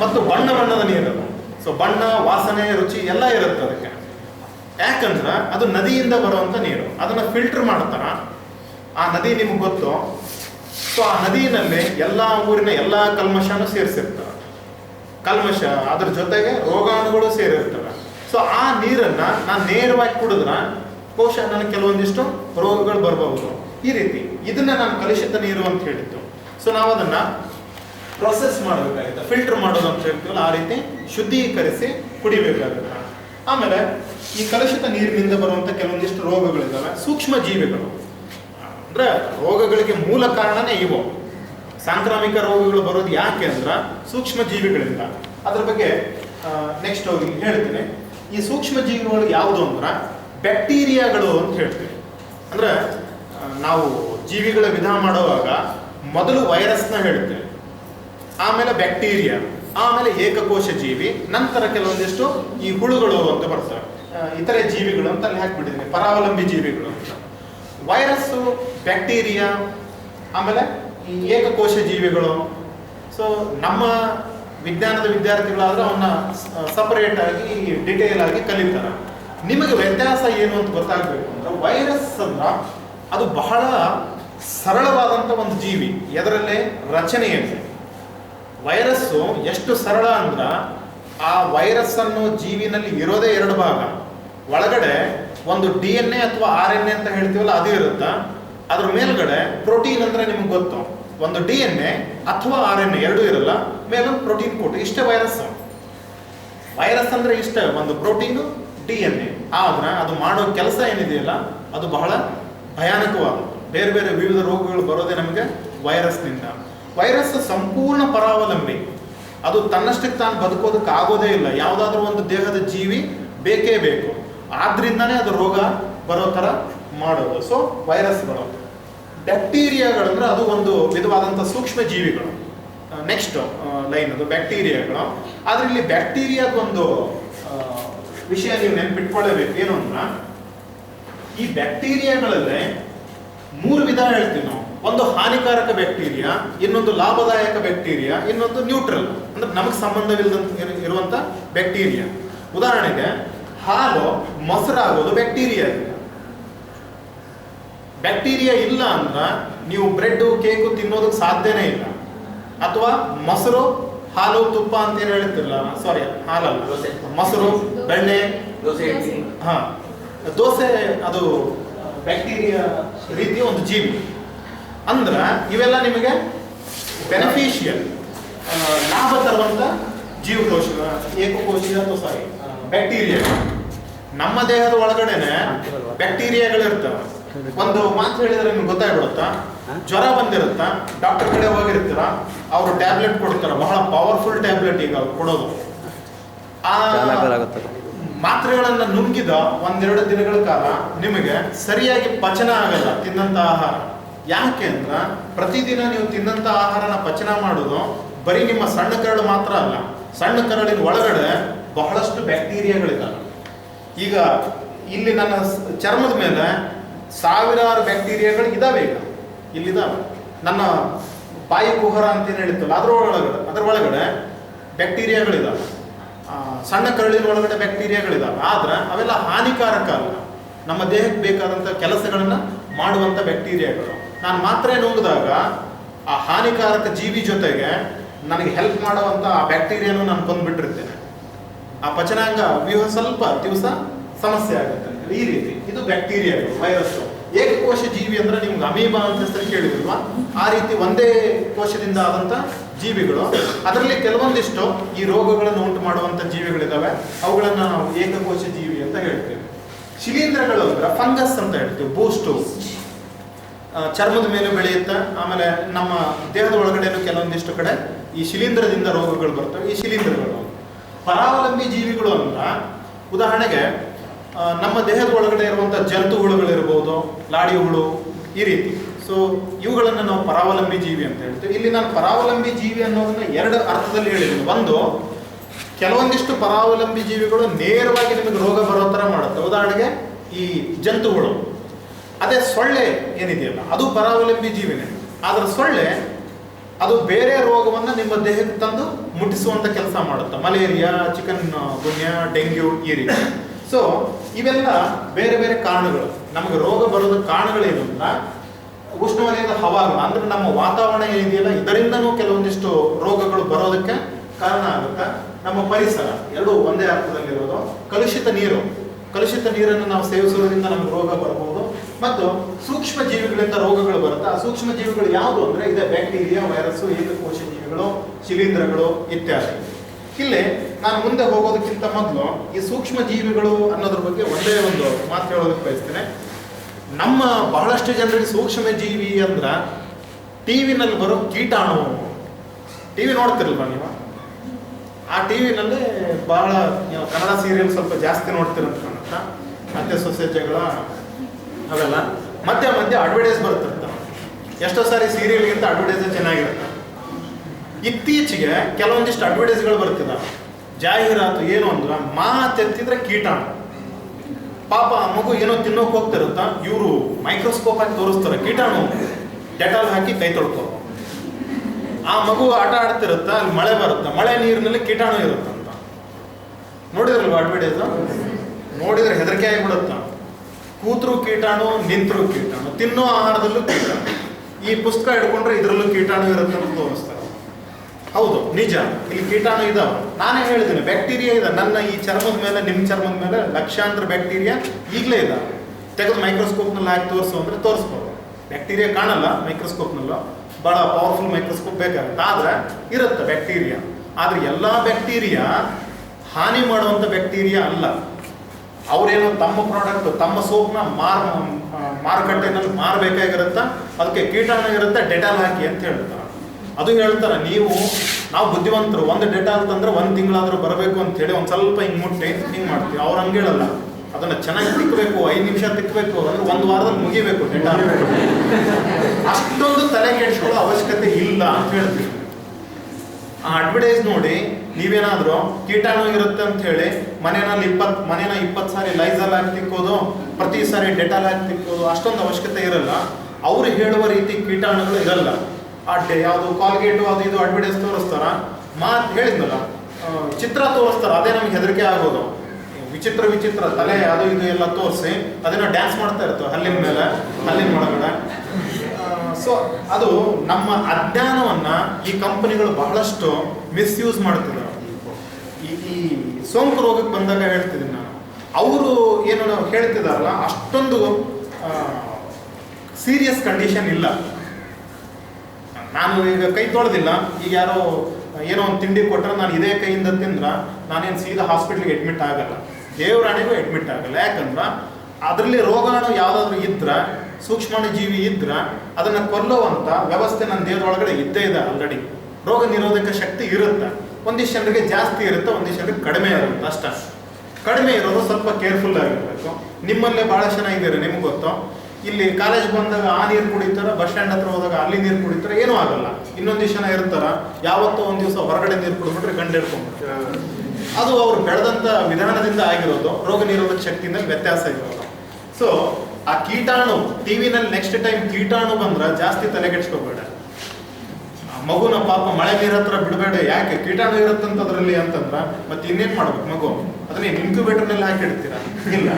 [SPEAKER 1] ಮತ್ತು ಬಣ್ಣ ಬಣ್ಣದ ನೀರು ಸೊ ಬಣ್ಣ, ವಾಸನೆ, ರುಚಿ ಎಲ್ಲ ಇರುತ್ತೆ ಅದಕ್ಕೆ. ಯಾಕಂದ್ರ ಅದು ನದಿಯಿಂದ ಬರುವಂಥ ನೀರು. ಅದನ್ನು ಫಿಲ್ಟರ್ ಮಾಡ್ತಾರ. ಆ ನದಿ ನಿಮ್ಗೆ ಗೊತ್ತು? ಸೊ ಆ ನದಿನಲ್ಲಿ ಎಲ್ಲ ಊರಿನ ಎಲ್ಲ ಕಲ್ಮಶನೂ ಸೇರಿಸಿರ್ತಾರೆ. ಕಲ್ಮಶ, ಅದ್ರ ಜೊತೆಗೆ ರೋಗಾಣುಗಳು ಸೇರಿರ್ತವೆ ಸೊ ಆ ನೀರನ್ನ ನಾನು ನೇರವಾಗಿ ಕುಡಿದ್ರೆ ಬಹುಶಃ ನನಗೆ ಕೆಲವೊಂದಿಷ್ಟು ರೋಗಗಳು ಬರಬಹುದು. ಈ ರೀತಿ ಇದನ್ನ ನಾನು ಕಲುಷಿತ ನೀರು ಅಂತ ಹೇಳಿದ್ದು. ಸೊ ನಾವು ಅದನ್ನ ಪ್ರೊಸೆಸ್ ಮಾಡಬೇಕಾಗುತ್ತೆ. ಫಿಲ್ಟರ್ ಮಾಡೋದು ಅಂತ ಹೇಳ್ತೀವಲ್ಲ, ಆ ರೀತಿ ಶುದ್ಧೀಕರಿಸಿ ಕುಡಿಬೇಕಾಗುತ್ತೆ. ಆಮೇಲೆ ಈ ಕಲುಷಿತ ನೀರಿನಿಂದ ಬರುವಂತ ಕೆಲವೊಂದಿಷ್ಟು ರೋಗಗಳಿದ್ದಾವೆ ಸೂಕ್ಷ್ಮ ಜೀವಿಗಳು. ಅಂದ್ರೆ ರೋಗಗಳಿಗೆ ಮೂಲ ಕಾರಣನೇ ಇವು. ಸಾಂಕ್ರಾಮಿಕ ರೋಗಗಳು ಬರೋದು ಯಾಕೆ ಅಂದ್ರ ಸೂಕ್ಷ್ಮ ಜೀವಿಗಳಿಂದ. ಅದ್ರ ಬಗ್ಗೆ ನೆಕ್ಸ್ಟ್ ಹೇಳ್ತೀನಿ. ಈ ಸೂಕ್ಷ್ಮ ಜೀವಿಗಳು ಯಾವುದು ಅಂದ್ರ ಬ್ಯಾಕ್ಟೀರಿಯಾಗಳು ಅಂತ ಹೇಳ್ತೀವಿ. ಅಂದ್ರೆ ನಾವು ಜೀವಿಗಳ ವಿಧ ಮಾಡುವಾಗ ಮೊದಲು ವೈರಸ್ನ ಹೇಳ್ತೇವೆ. ಆಮೇಲೆ ಬ್ಯಾಕ್ಟೀರಿಯಾ. ಆಮೇಲೆ ಏಕಕೋಶ ಜೀವಿ, ನಂತರ ಕೆಲವೊಂದಿಷ್ಟು ಈ ಹುಳುಗಳು ಅಂತ ಬರ್ತವೆ. ಇತರೆ ಜೀವಿಗಳು ಅಂತ ಅಲ್ಲಿ ಹಾಕ್ಬಿಟ್ಟಿದ್ದೀನಿ. ಪರಾವಲಂಬಿ ಜೀವಿಗಳು ಅಂತ. ವೈರಸ್ಸು, ಬ್ಯಾಕ್ಟೀರಿಯಾ, ಆಮೇಲೆ ಈ ಏಕಕೋಶ ಜೀವಿಗಳು. ಸೊ ನಮ್ಮ ವಿಜ್ಞಾನದ ವಿದ್ಯಾರ್ಥಿಗಳಾದ್ರೆ ಅವನ್ನ ಸಪರೇಟ್ ಆಗಿ ಡಿಟೇಲ್ ಆಗಿ ಕಲಿತಾರೆ. ನಿಮಗೆ ವ್ಯತ್ಯಾಸ ಏನು ಅಂತ ಗೊತ್ತಾಗಬೇಕು ಅಂದ್ರೆ ವೈರಸ್ ಅಂದ್ರ ಅದು ಬಹಳ ಸರಳವಾದಂಥ ಒಂದು ಜೀವಿ. ಎದರಲ್ಲೇ ರಚನೆಯಲ್ಲಿ. ವೈರಸ್ಸು ಎಷ್ಟು ಸರಳ ಅಂದ್ರ ಆ ವೈರಸ್ ಅನ್ನೋ ಜೀವಿನಲ್ಲಿ ಇರೋದೇ ಎರಡು ಭಾಗ. ಒಳಗಡೆ ಒಂದು ಡಿ ಎನ್ ಎ ಅಥವಾ ಆರ್ ಎನ್ ಎ ಅಂತ ಹೇಳ್ತೀವಲ್ಲ, ಅದು ಇರುತ್ತಾ? ಅದ್ರ ಮೇಲ್ಗಡೆ ಪ್ರೋಟೀನ್ ಅಂದ್ರೆ ನಿಮ್ಗೆ ಗೊತ್ತು. ಒಂದು ಡಿ ಎನ್ ಎ ಅಥವಾ ಆರ್ ಎನ್ ಎ ಎರಡೂ ಇರಲ್ಲ, ಮೇಲೊಂದು ಪ್ರೋಟೀನ್ ಕೊಟ್ಟು, ಇಷ್ಟೇ ವೈರಸ್ ವೈರಸ್ ಅಂದ್ರೆ ಇಷ್ಟೇ, ಒಂದು ಪ್ರೋಟೀನು ಡಿ ಎನ್ ಎ. ಆದ್ರೆ ಅದು ಮಾಡೋ ಕೆಲಸ ಏನಿದೆಯಲ್ಲ, ಅದು ಬಹಳ ಭಯಾನಕವಾದದ್ದು. ಬೇರೆ ಬೇರೆ ವಿವಿಧ ರೋಗಗಳು ಬರೋದೇ ನಮಗೆ ವೈರಸ್ನಿಂದ. ವೈರಸ್ ಸಂಪೂರ್ಣ ಪರಾವಲಂಬಿ. ಅದು ತನ್ನಷ್ಟಕ್ಕೆ ತಾನು ಬದುಕೋದಕ್ಕೆ ಆಗೋದೇ ಇಲ್ಲ. ಯಾವುದಾದ್ರೂ ಒಂದು ದೇಹದ ಜೀವಿ ಬೇಕೇ ಬೇಕು. ಆದ್ರಿಂದನೇ ಅದು ರೋಗ ಬರೋ ಥರ ಮಾಡೋದು. ಸೊ ವೈರಸ್ಗಳು ಬ್ಯಾಕ್ಟೀರಿಯಾಗಳಂದ್ರೆ ಅದು ಒಂದು ವಿಧವಾದಂಥ ಸೂಕ್ಷ್ಮ ಜೀವಿಗಳು ನೆಕ್ಸ್ಟ್ ಲೈನ್ ಅದು ಬ್ಯಾಕ್ಟೀರಿಯಾಗಳು. ಆದ್ರೆ ಇಲ್ಲಿ ಬ್ಯಾಕ್ಟೀರಿಯಾದ ಒಂದು ಆ, ವಿಷಯ ನೀವು ನೆನ್ಪಿಟ್ಕೊಳ್ಳೇಬೇಕು. ಏನು ಅಂದ್ರೆ ಈ ಬ್ಯಾಕ್ಟೀರಿಯಾಗಳಲ್ಲಿ ಮೂರು ವಿಧ ಹೇಳ್ತೀವಿ ನಾವು. ಒಂದು ಹಾನಿಕಾರಕ ಬ್ಯಾಕ್ಟೀರಿಯಾ ಇನ್ನೊಂದು ಲಾಭದಾಯಕ ಬ್ಯಾಕ್ಟೀರಿಯಾ ಇನ್ನೊಂದು ನ್ಯೂಟ್ರಲ್ ಅಂದ್ರೆ ನಮಗೆ ಸಂಬಂಧವಿಲ್ಲದಂತ ಇರುವಂಥ ಇರುವಂತ ಬ್ಯಾಕ್ಟೀರಿಯಾ. ಉದಾಹರಣೆಗೆ ಹಾಲು ಮೊಸರಾಗೋದು ಬ್ಯಾಕ್ಟೀರಿಯಾ ಬ್ಯಾಕ್ಟೀರಿಯಾ ಇಲ್ಲ ಅಂದ್ರೆ ನೀವು ಬ್ರೆಡ್ ಕೇಕು ತಿನ್ನೋದಕ್ಕೆ ಸಾಧ್ಯನೇ ಇಲ್ಲ. ಅಥವಾ ಮೊಸರು ಹಾಲು ತುಪ್ಪ ಅಂತ ಏನು ಹೇಳ್ತಿರಲ್ಲ ಸಾರಿ ಹಾಲಲ್ಲ.
[SPEAKER 2] ದೋಸೆ.
[SPEAKER 1] ಮೊಸರು ಬೆಣ್ಣೆ
[SPEAKER 2] ದೋಸೆ.
[SPEAKER 1] ಹಾ. ದೋಸೆ ಅದು ಬ್ಯಾಕ್ಟೀರಿಯಾ ರೀತಿಯ ಒಂದು ಜೀವಿ. ಅಂದ್ರ ಇವೆಲ್ಲ ನಿಮಗೆ ಬೆನಿಫಿಷಿಯಲ್ ಲಾಭ ತರುವಂತ ಜೀವಕೋಶ ಏಕಕೋಶ ಅಥವಾ ಸಾರಿ ಬ್ಯಾಕ್ಟೀರಿಯಾ ನಮ್ಮ ದೇಹದ ಒಳಗಡೆನೆ ಬ್ಯಾಕ್ಟೀರಿಯಾಗಳು ಇರ್ತವೆ ಒಂದು ಮಾತು ಹೇಳಿದ್ರೆ ನಿಮ್ಗೆ ಗೊತ್ತಾಗ್ಬಿಡುತ್ತಾ? ಜ್ವರ ಬಂದಿರುತ್ತಾ? ಡಾಕ್ಟರ್ ಕಡೆ ಹೋಗಿರ್ತೀರ? ಅವರು ಟ್ಯಾಬ್ಲೆಟ್ ಕೊಡ್ತಾರ. ಬಹಳ ಪವರ್ಫುಲ್ ಟ್ಯಾಬ್ಲೆಟ್ ಈಗ ಅವ್ರು ಕೊಡೋದು. ಆ, ಮಾತ್ರೆಗಳನ್ನು ನುಂಗಿದ ಒಂದೆರಡು ದಿನಗಳ ಕಾಲ ನಿಮಗೆ ಸರಿಯಾಗಿ ಪಚನ ಆಗಲ್ಲ, ತಿನ್ನಂತ ಆಹಾರ. ಯಾಕೆ ಅಂದ್ರ ಪ್ರತಿದಿನ ನೀವು ತಿನ್ನಂತ ಆಹಾರನ ಪಚನ ಮಾಡೋದು ಬರೀ ನಿಮ್ಮ ಸಣ್ಣ ಕರಳು ಮಾತ್ರ ಅಲ್ಲ, ಸಣ್ಣ ಕರಳಿನ ಒಳಗಡೆ ಬಹಳಷ್ಟು ಬ್ಯಾಕ್ಟೀರಿಯಾಗಳಿದ್ದಾವೆ ಈಗ ಇಲ್ಲಿ ನನ್ನ ಚರ್ಮದ ಮೇಲೆ ಸಾವಿರಾರು ಬ್ಯಾಕ್ಟೀರಿಯಾಗಳು ಇದಾವೆ ಈಗ. ಇಲ್ಲಿದಾವೆ. ನನ್ನ ಬಾಯಿ ಕುಹರ ಅಂತ ಏನು ಹೇಳಿತ್ತಲ್ಲ ಅದ್ರ ಒಳಗಡೆ ಅದ್ರ ಒಳಗಡೆ ಬ್ಯಾಕ್ಟೀರಿಯಾಗಳಿದಾವೆ ಸಣ್ಣ ಕರಳಿನ ಒಳಗಡೆ ಬ್ಯಾಕ್ಟೀರಿಯಾಗಳಿದಾವೆ. ಆದ್ರೆ ಅವೆಲ್ಲ ಹಾನಿಕಾರಕ ಅಲ್ಲ. ನಮ್ಮ ದೇಹಕ್ಕೆ ಬೇಕಾದಂಥ ಕೆಲಸಗಳನ್ನ ಮಾಡುವಂಥ ಬ್ಯಾಕ್ಟೀರಿಯಾಗಳು. ನಾನು ಮಾತ್ರೆ ನುಂಗಿದಾಗ ಆ ಹಾನಿಕಾರಕ ಜೀವಿ ಜೊತೆಗೆ ನನಗೆ ಹೆಲ್ಪ್ ಮಾಡುವಂಥ ಆ ಬ್ಯಾಕ್ಟೀರಿಯಾನು ನಾನು ಕೊಂದ್ಬಿಟ್ಟಿರ್ತೇನೆ. ಆ ಪಚನಾಂಗ ವ್ಯೂಹ ಸ್ವಲ್ಪ ದಿವಸ ಸಮಸ್ಯೆ ಆಗುತ್ತೆ ಈ ರೀತಿ. ಇದು ಬ್ಯಾಕ್ಟೀರಿಯಾಗಳು ವೈರಸ್ ಏಕಕೋಶ ಜೀವಿ ಅಂದ್ರೆ ನಿಮ್ಗೆ ಅಮೀಬಾ ಅಂತ ಹೆಸರು ಕೇಳಿದಿಲ್ವಾ ಆ ರೀತಿ ಒಂದೇ ಕೋಶದಿಂದ ಆದಂತ ಜೀವಿಗಳು. ಅದರಲ್ಲಿ ಕೆಲವೊಂದಿಷ್ಟು ಈ ರೋಗಗಳನ್ನು ಉಂಟು ಮಾಡುವಂತ ಜೀವಿಗಳಿದ್ದಾವೆ ಅವುಗಳನ್ನ ನಾವು ಏಕಕೋಶ ಜೀವಿ ಅಂತ ಹೇಳ್ತೇವೆ. ಶಿಲೀಂಧ್ರಗಳು ಅಂದ್ರೆ ಫಂಗಸ್ ಅಂತ ಹೇಳ್ತೀವಿ ಬೂಸ್ಟು ಚರ್ಮದ ಮೇಲೆ ಬೆಳೆಯುತ್ತೆ, ಆಮೇಲೆ ನಮ್ಮ ದೇಹದ ಒಳಗಡೆನೂ ಕೆಲವೊಂದಿಷ್ಟು ಕಡೆ ಈ ಶಿಲೀಂಧ್ರದಿಂದ ರೋಗಗಳು ಬರ್ತವೆ, ಈ ಶಿಲೀಂಧ್ರಗಳು. ಪರಾವಲಂಬಿ ಜೀವಿಗಳು ಅಂದ್ರ ಉದಾಹರಣೆಗೆ ನಮ್ಮ ದೇಹದ ಒಳಗಡೆ ಇರುವಂಥ ಜಂತು ಹುಳುಗಳಿರ್ಬೋದು ಲಾಡಿ ಹುಳು ಈ ರೀತಿ. ಸೊ ಇವುಗಳನ್ನು ನಾವು ಪರಾವಲಂಬಿ ಜೀವಿ ಅಂತ ಹೇಳ್ತೀವಿ. ಇಲ್ಲಿ ನಾನು ಪರಾವಲಂಬಿ ಜೀವಿ ಅನ್ನೋದನ್ನ ಎರಡು ಅರ್ಥದಲ್ಲಿ ಹೇಳಿದ್ದೀನಿ. ಒಂದು, ಕೆಲವೊಂದಿಷ್ಟು ಪರಾವಲಂಬಿ ಜೀವಿಗಳು ನೇರವಾಗಿ ನಿಮಗೆ ರೋಗ ಬರೋ ಥರ ಮಾಡುತ್ತೆ. ಉದಾಹರಣೆಗೆ ಈ ಜಂತುಗಳು ಅದೇ ಸೊಳ್ಳೆ ಏನಿದೆಯಲ್ಲ, ಅದು ಪರಾವಲಂಬಿ ಜೀವಿನೇ. ಆದರೆ ಸೊಳ್ಳೆ, ಅದು ಬೇರೆ ರೋಗವನ್ನು ನಿಮ್ಮ ದೇಹಕ್ಕೆ ತಂದು ಮುಟ್ಟಿಸುವಂಥ ಕೆಲಸ ಮಾಡುತ್ತೆ. ಮಲೇರಿಯಾ, ಚಿಕನ್, ಗುನ್ಯ, ಡೆಂಗ್ಯೂ ಈ ರೀತಿ. ಸೊ ಇವೆಲ್ಲ ಬೇರೆ ಬೇರೆ ಕಾರಣಗಳು. ನಮಗೆ ರೋಗ ಬರೋದಕ್ಕೆ ಕಾರಣಗಳೇನು ಅಂತ ಉಷ್ಣವಲಯದ ಹವಾಗುಣ ಅಂದ್ರೆ ನಮ್ಮ ವಾತಾವರಣ ಏನಿದೆಯಲ್ಲ, ಇದರಿಂದನೂ ಕೆಲವೊಂದಿಷ್ಟು ರೋಗಗಳು ಬರೋದಕ್ಕೆ ಕಾರಣ ಆಗುತ್ತೆ. ನಮ್ಮ ಪರಿಸರ, ಎರಡು ಒಂದೇ ಅರ್ಥದಲ್ಲಿರೋದು. ಕಲುಷಿತ ನೀರು. ಕಲುಷಿತ ನೀರನ್ನು ನಾವು ಸೇವಿಸುವುದರಿಂದ ನಮ್ಗೆ ರೋಗ ಬರಬಹುದು ಮತ್ತು ಸೂಕ್ಷ್ಮ ಜೀವಿಗಳಿಂದ ರೋಗಗಳು ಬರುತ್ತೆ ಆ ಸೂಕ್ಷ್ಮ ಜೀವಿಗಳು ಯಾವುದು ಅಂದ್ರೆ ಇದೆ ಬ್ಯಾಕ್ಟೀರಿಯಾ, ವೈರಸ್ಸು ಏಕಕೋಶ ಜೀವಿಗಳು ಶಿಲೀಂಧ್ರಗಳು ಇತ್ಯಾದಿ. ಇಲ್ಲಿ ನಾನು ಮುಂದೆ ಹೋಗೋದಕ್ಕಿಂತ ಮೊದಲು ಈ ಸೂಕ್ಷ್ಮ ಜೀವಿಗಳು ಅನ್ನೋದ್ರ ಬಗ್ಗೆ ಒಂದೇ ಒಂದು ಮಾತು ಹೇಳೋದಕ್ಕೆ ಬಯಸ್ತೇನೆ. ನಮ್ಮ ಬಹಳಷ್ಟು ಜನರಿಗೆ ಸೂಕ್ಷ್ಮ ಜೀವಿ ಅಂದ್ರ ಟಿವಿನಲ್ಲಿ ಬರೋ ಕೀಟಾಣು. ಟಿವಿ ನೋಡ್ತಿರಲ್ವಾ ನೀವು? ಆ ಟಿವಿನಲ್ಲಿ ಬಹಳ, ನೀವು ಕನ್ನಡ ಸೀರಿಯಲ್ ಸ್ವಲ್ಪ ಜಾಸ್ತಿ ನೋಡ್ತಿರಂತ ಕಾಣುತ್ತಾ? ಮತ್ತೆ ಸೊಸೆ ಜಗಳ ಅವೆಲ್ಲ ಮಧ್ಯ ಮಧ್ಯ ಅಡ್ವರ್ಟೈಸ್ ಬರ್ತಿರ್ತಾವೆ ಎಷ್ಟೋ ಸಾರಿ ಸೀರಿಯಲ್ಗಿಂತ ಅಡ್ವರ್ಟೈಸ್ ಚೆನ್ನಾಗಿರುತ್ತೆ. ಇತ್ತೀಚೆಗೆ ಕೆಲವೊಂದಿಷ್ಟು ಅಡ್ವರ್ಟೈಸ್ಗಳು ಬರ್ತಿದ್ದಾವೆ ಜಾಹೀರಾತು ಏನು ಅಂದ್ರೆ ಮಾತೆತ್ತಿದ್ರೆ ಕೀಟಾಣು ಪಾಪ ಆ ಮಗು ಏನೋ ತಿನ್ನೋಕೆ ಹೋಗ್ತಿರುತ್ತ, ಇವರು ಮೈಕ್ರೋಸ್ಕೋಪ್ ಹಾಕಿ ತೋರಿಸ್ತಾರೆ, ಕೀಟಾಣು. ಡೆಟಾಲ್ ಹಾಕಿ ಕೈ ತೊಳ್ಕೊ. ಆ ಮಗು ಆಟ ಆಡ್ತಿರುತ್ತ, ಅಲ್ಲಿ ಮಳೆ ಬರುತ್ತೆ, ಮಳೆ ನೀರಿನಲ್ಲಿ ಕೀಟಾಣು ಇರುತ್ತಂತ. ನೋಡಿದ್ರಲ್ವ ಅಡ್ವರ್ಟೈಸ್ ನೋಡಿದ್ರೆ ಹೆದರಿಕೆ ಆಗಿಬಿಡುತ್ತ. ಕೂತ್ರು ಕೀಟಾಣು, ನಿಂತರು ಕೀಟಾಣು, ತಿನ್ನೋ ಆಹಾರದಲ್ಲೂ ಕೀಟಾಣು. ಈ ಪುಸ್ತಕ ಹಿಡ್ಕೊಂಡ್ರೆ ಇದರಲ್ಲೂ ಕೀಟಾಣು ಇರುತ್ತೆ ಅಂತ ತೋರಿಸ್ತಾರೆ. ಹೌದು, ನಿಜ. ಇಲ್ಲಿ ಕೀಟಾಣು ಇದಾವೆ. ನಾನೇ ಹೇಳಿದ್ದೀನಿ, ಬ್ಯಾಕ್ಟೀರಿಯಾ ಇದೆ. ನನ್ನ ಈ ಚರ್ಮದ ಮೇಲೆ, ನಿಮ್ಮ ಚರ್ಮದ ಮೇಲೆ ಲಕ್ಷಾಂತರ ಬ್ಯಾಕ್ಟೀರಿಯಾ ಈಗಲೇ ಇದೆ. ತೆಗೆದು ಮೈಕ್ರೋಸ್ಕೋಪ್ನಲ್ಲಿ ಹಾಕಿ ತೋರಿಸು ಅಂದರೆ ತೋರಿಸ್ಬೋದು. ಬ್ಯಾಕ್ಟೀರಿಯಾ ಕಾಣಲ್ಲ, ಮೈಕ್ರೋಸ್ಕೋಪ್ನಲ್ಲೂ. ಭಾಳ ಪವರ್ಫುಲ್ ಮೈಕ್ರೋಸ್ಕೋಪ್ ಬೇಕಾಗುತ್ತೆ. ಆದರೆ ಇರುತ್ತೆ ಬ್ಯಾಕ್ಟೀರಿಯಾ. ಆದರೆ ಎಲ್ಲ ಬ್ಯಾಕ್ಟೀರಿಯಾ ಹಾನಿ ಮಾಡುವಂಥ ಬ್ಯಾಕ್ಟೀರಿಯಾ ಅಲ್ಲ. ಅವ್ರೇನು ತಮ್ಮ ಪ್ರಾಡಕ್ಟ್ ತಮ್ಮ ಸೋಪ್ನ ಮಾರ್, ಮಾರುಕಟ್ಟೆನಲ್ಲಿ ಮಾರಬೇಕಾಗಿರುತ್ತೆ, ಅದಕ್ಕೆ ಕೀಟಾಣು ಇರುತ್ತೆ ಡೆಟಾಲ್ ಹಾಕಿ ಅಂತ ಹೇಳ್ತಾರೆ. ಅದು ಹೇಳ್ತಾರೆ, ನೀವು, ನಾವು ಬುದ್ಧಿವಂತರು, ಒಂದು ಡೆಟಾಲ್ ತಂದ್ರೆ ಒಂದು ತಿಂಗಳಾದ್ರೂ ಬರಬೇಕು ಅಂತ ಹೇಳಿ ಒಂದು ಸ್ವಲ್ಪ ಹಿಂಗೆ ಮುಟ್ಟಿ ಹಿಂಗೆ ಮಾಡ್ತೀವಿ. ಅವ್ರು ಹಂಗೆ ಹೇಳಲ್ಲ. ಅದನ್ನ ಚೆನ್ನಾಗಿ ತಿಕ್ಕಬೇಕು ಐದು ನಿಮಿಷ ತಿಕ್ಕಬೇಕು ಅಂದ್ರೆ ಒಂದು ವಾರದಲ್ಲಿ ಮುಗಿಬೇಕು ಡೆಟಾಲ್. ಅಷ್ಟೊಂದು ತಲೆ ಕೆಡಿಸ್ಕೊಳ್ಳೋ ಅವಶ್ಯಕತೆ ಇಲ್ಲ ಅಂತ ಹೇಳ್ತೀವಿ. ಆ ಅಡ್ವರ್ಟೈಸ್ ನೋಡಿ ನೀವೇನಾದ್ರೂ ಕೀಟಾಣು ಇರುತ್ತೆ ಅಂತ ಹೇಳಿ ಮನೆಯಲ್ಲಿ ಇಪ್ಪತ್ತು ಮನೇನ ಇಪ್ಪತ್ತು ಸಾರಿ ಲೈಸಲ್ ಹಾಕಿ ತಿಕ್ಕೋದು, ಪ್ರತಿ ಸಾರಿ ಡೆಟಾಲ್ ಹಾಕಿ ತಿಕ್ಕೋದು ಅಷ್ಟೊಂದು ಅವಶ್ಯಕತೆ ಇರಲ್ಲ. ಅವ್ರು ಹೇಳುವ ರೀತಿ ಕೀಟಾಣುಗಳು ಇರಲ್ಲ. ಆ ಡೆ ಯಾವುದು ಕಾಲ್ಗೇಟು ಅದು ಇದು ಅಡ್ವರ್ಟೈಸ್ ತೋರಿಸ್ತಾರ? ಮಾತು ಹೇಳಿದ್ನಲ್ಲ. ಚಿತ್ರ ತೋರಿಸ್ತಾರ? ಅದೇ ನಮ್ಗೆ ಹೆದರಿಕೆ ಆಗೋದು. ವಿಚಿತ್ರ ವಿಚಿತ್ರ, ತಲೆ ಅದು ಇದು ಎಲ್ಲ ತೋರಿಸಿ ಅದನ್ನ ಡ್ಯಾನ್ಸ್ ಮಾಡ್ತಾ ಇರ್ತವೆ ಹಲ್ಲಿನ ಮೇಲೆ, ಹಲ್ಲಿನ ಒಳಗಡೆ. ಸೊ ಅದು ನಮ್ಮ ಅಜ್ಞಾನವನ್ನ ಈ ಕಂಪನಿಗಳು ಬಹಳಷ್ಟು ಮಿಸ್ಯೂಸ್ ಮಾಡ್ತಿದ್ದಾರೆ ಈ ಸೋಂಕು ರೋಗಕ್ಕೆ ಬಂದಾಗ ಹೇಳ್ತಿದ್ದೀನಿ ನಾನು. ಅವರು ಏನು ನಾವು ಹೇಳ್ತಿದಾರಲ್ಲ, ಅಷ್ಟೊಂದು ಸೀರಿಯಸ್ ಕಂಡೀಷನ್ ಇಲ್ಲ. ನಾನು ಈಗ ಕೈ ತೊಳೆದಿಲ್ಲ. ಈಗ ಯಾರೋ ಏನೋ ಒಂದು ತಿಂಡಿ ಕೊಟ್ಟರೆ ನಾನು ಇದೇ ಕೈಯಿಂದ ತಿಂದ್ರೆ, ನಾನೇನು ಸೀದಾ ಹಾಸ್ಪಿಟ್ಲಿಗೆ ಅಡ್ಮಿಟ್ ಆಗಲ್ಲ. ದೇವರಾಣಿಗೂ ಅಡ್ಮಿಟ್ ಆಗಲ್ಲ. ಯಾಕಂದ್ರೆ ಅದರಲ್ಲಿ ರೋಗಾಣು ಯಾವುದಾದ್ರೂ ಇದ್ರೆ ಸೂಕ್ಷ್ಮಾಣು ಜೀವಿ ಇದ್ರೆ, ಅದನ್ನು ಕೊಲ್ಲುವಂಥ ವ್ಯವಸ್ಥೆ ನನ್ನ ದೇಹದೊಳಗಡೆ ಇದ್ದೇ ಇದೆ ಆಲ್ರೆಡಿ ರೋಗ ನಿರೋಧಕ ಶಕ್ತಿ ಇರುತ್ತೆ. ಒಂದಿಷ್ಟು ಜನರಿಗೆ ಜಾಸ್ತಿ ಇರುತ್ತೆ, ಒಂದಿಷ್ಟು ಜನರಿಗೆ ಕಡಿಮೆ ಇರುತ್ತೆ, ಅಷ್ಟ. ಕಡಿಮೆ ಇರೋದು ಸ್ವಲ್ಪ ಕೇರ್ಫುಲ್ ಆಗಿರ್ಬೇಕು. ನಿಮ್ಮಲ್ಲೇ ಬಹಳ ಚೆನ್ನಾಗಿದ್ದೀರಿ ನಿಮ್ಗೆ ಗೊತ್ತು? ಇಲ್ಲಿ ಕಾಲೇಜ್ ಬಂದಾಗ ಆ ನೀರು ಕುಡಿತಾರ ಬಸ್ ಸ್ಟ್ಯಾಂಡ್ ಹತ್ರ ಹೋದಾಗ ಅಲ್ಲಿ ನೀರು ಕುಡಿತಾರ, ಏನೂ ಆಗಲ್ಲ. ಇನ್ನೊಂದಿಷ್ಟು ಜನ ಇರ್ತಾರ, ಯಾವತ್ತೋ ಒಂದು ದಿವಸ ಹೊರಗಡೆ ನೀರು ಕುಡಿದ್ಬಿಟ್ರೆ ಗಂಡು ಹಿಡ್ಕೊಂಡ್ಬಿಡ್ತಾರೆ. ಅದು ಅವ್ರು ಬೆಳೆದಂತ ವಿಧಾನದಿಂದ ಆಗಿರೋದು, ರೋಗ ನಿರೋಧಕ ಶಕ್ತಿಯಿಂದ ವ್ಯತ್ಯಾಸ ಇರೋದು. ಸೊ ಆ ಕೀಟಾಣು ಟಿವಿನಲ್ಲಿ ನೆಕ್ಸ್ಟ್ ಟೈಮ್ ಕೀಟಾಣು ಬಂದ್ರೆ ಜಾಸ್ತಿ ತಲೆ ಮಗುನ ಪಾಪ ಮಳೆ ನೀರ ಹತ್ರ ಬಿಡಬೇಡ, ಯಾಕೆ? ಕೀಟಾಣು ಇರುತ್ತಂತ ಅದರಲ್ಲಿ ಅಂತಂದ್ರ ಮತ್ತೆ ಇನ್ನೇನ್ ಮಾಡ್ಬೇಕು ಮಗು? ಅದನ್ನ ಇನ್ಕ್ಯುಬೇಟರ್ನಲ್ಲಿ ಹಾಕಿ ಇಡ್ತೀರಾ? ಇಲ್ಲ.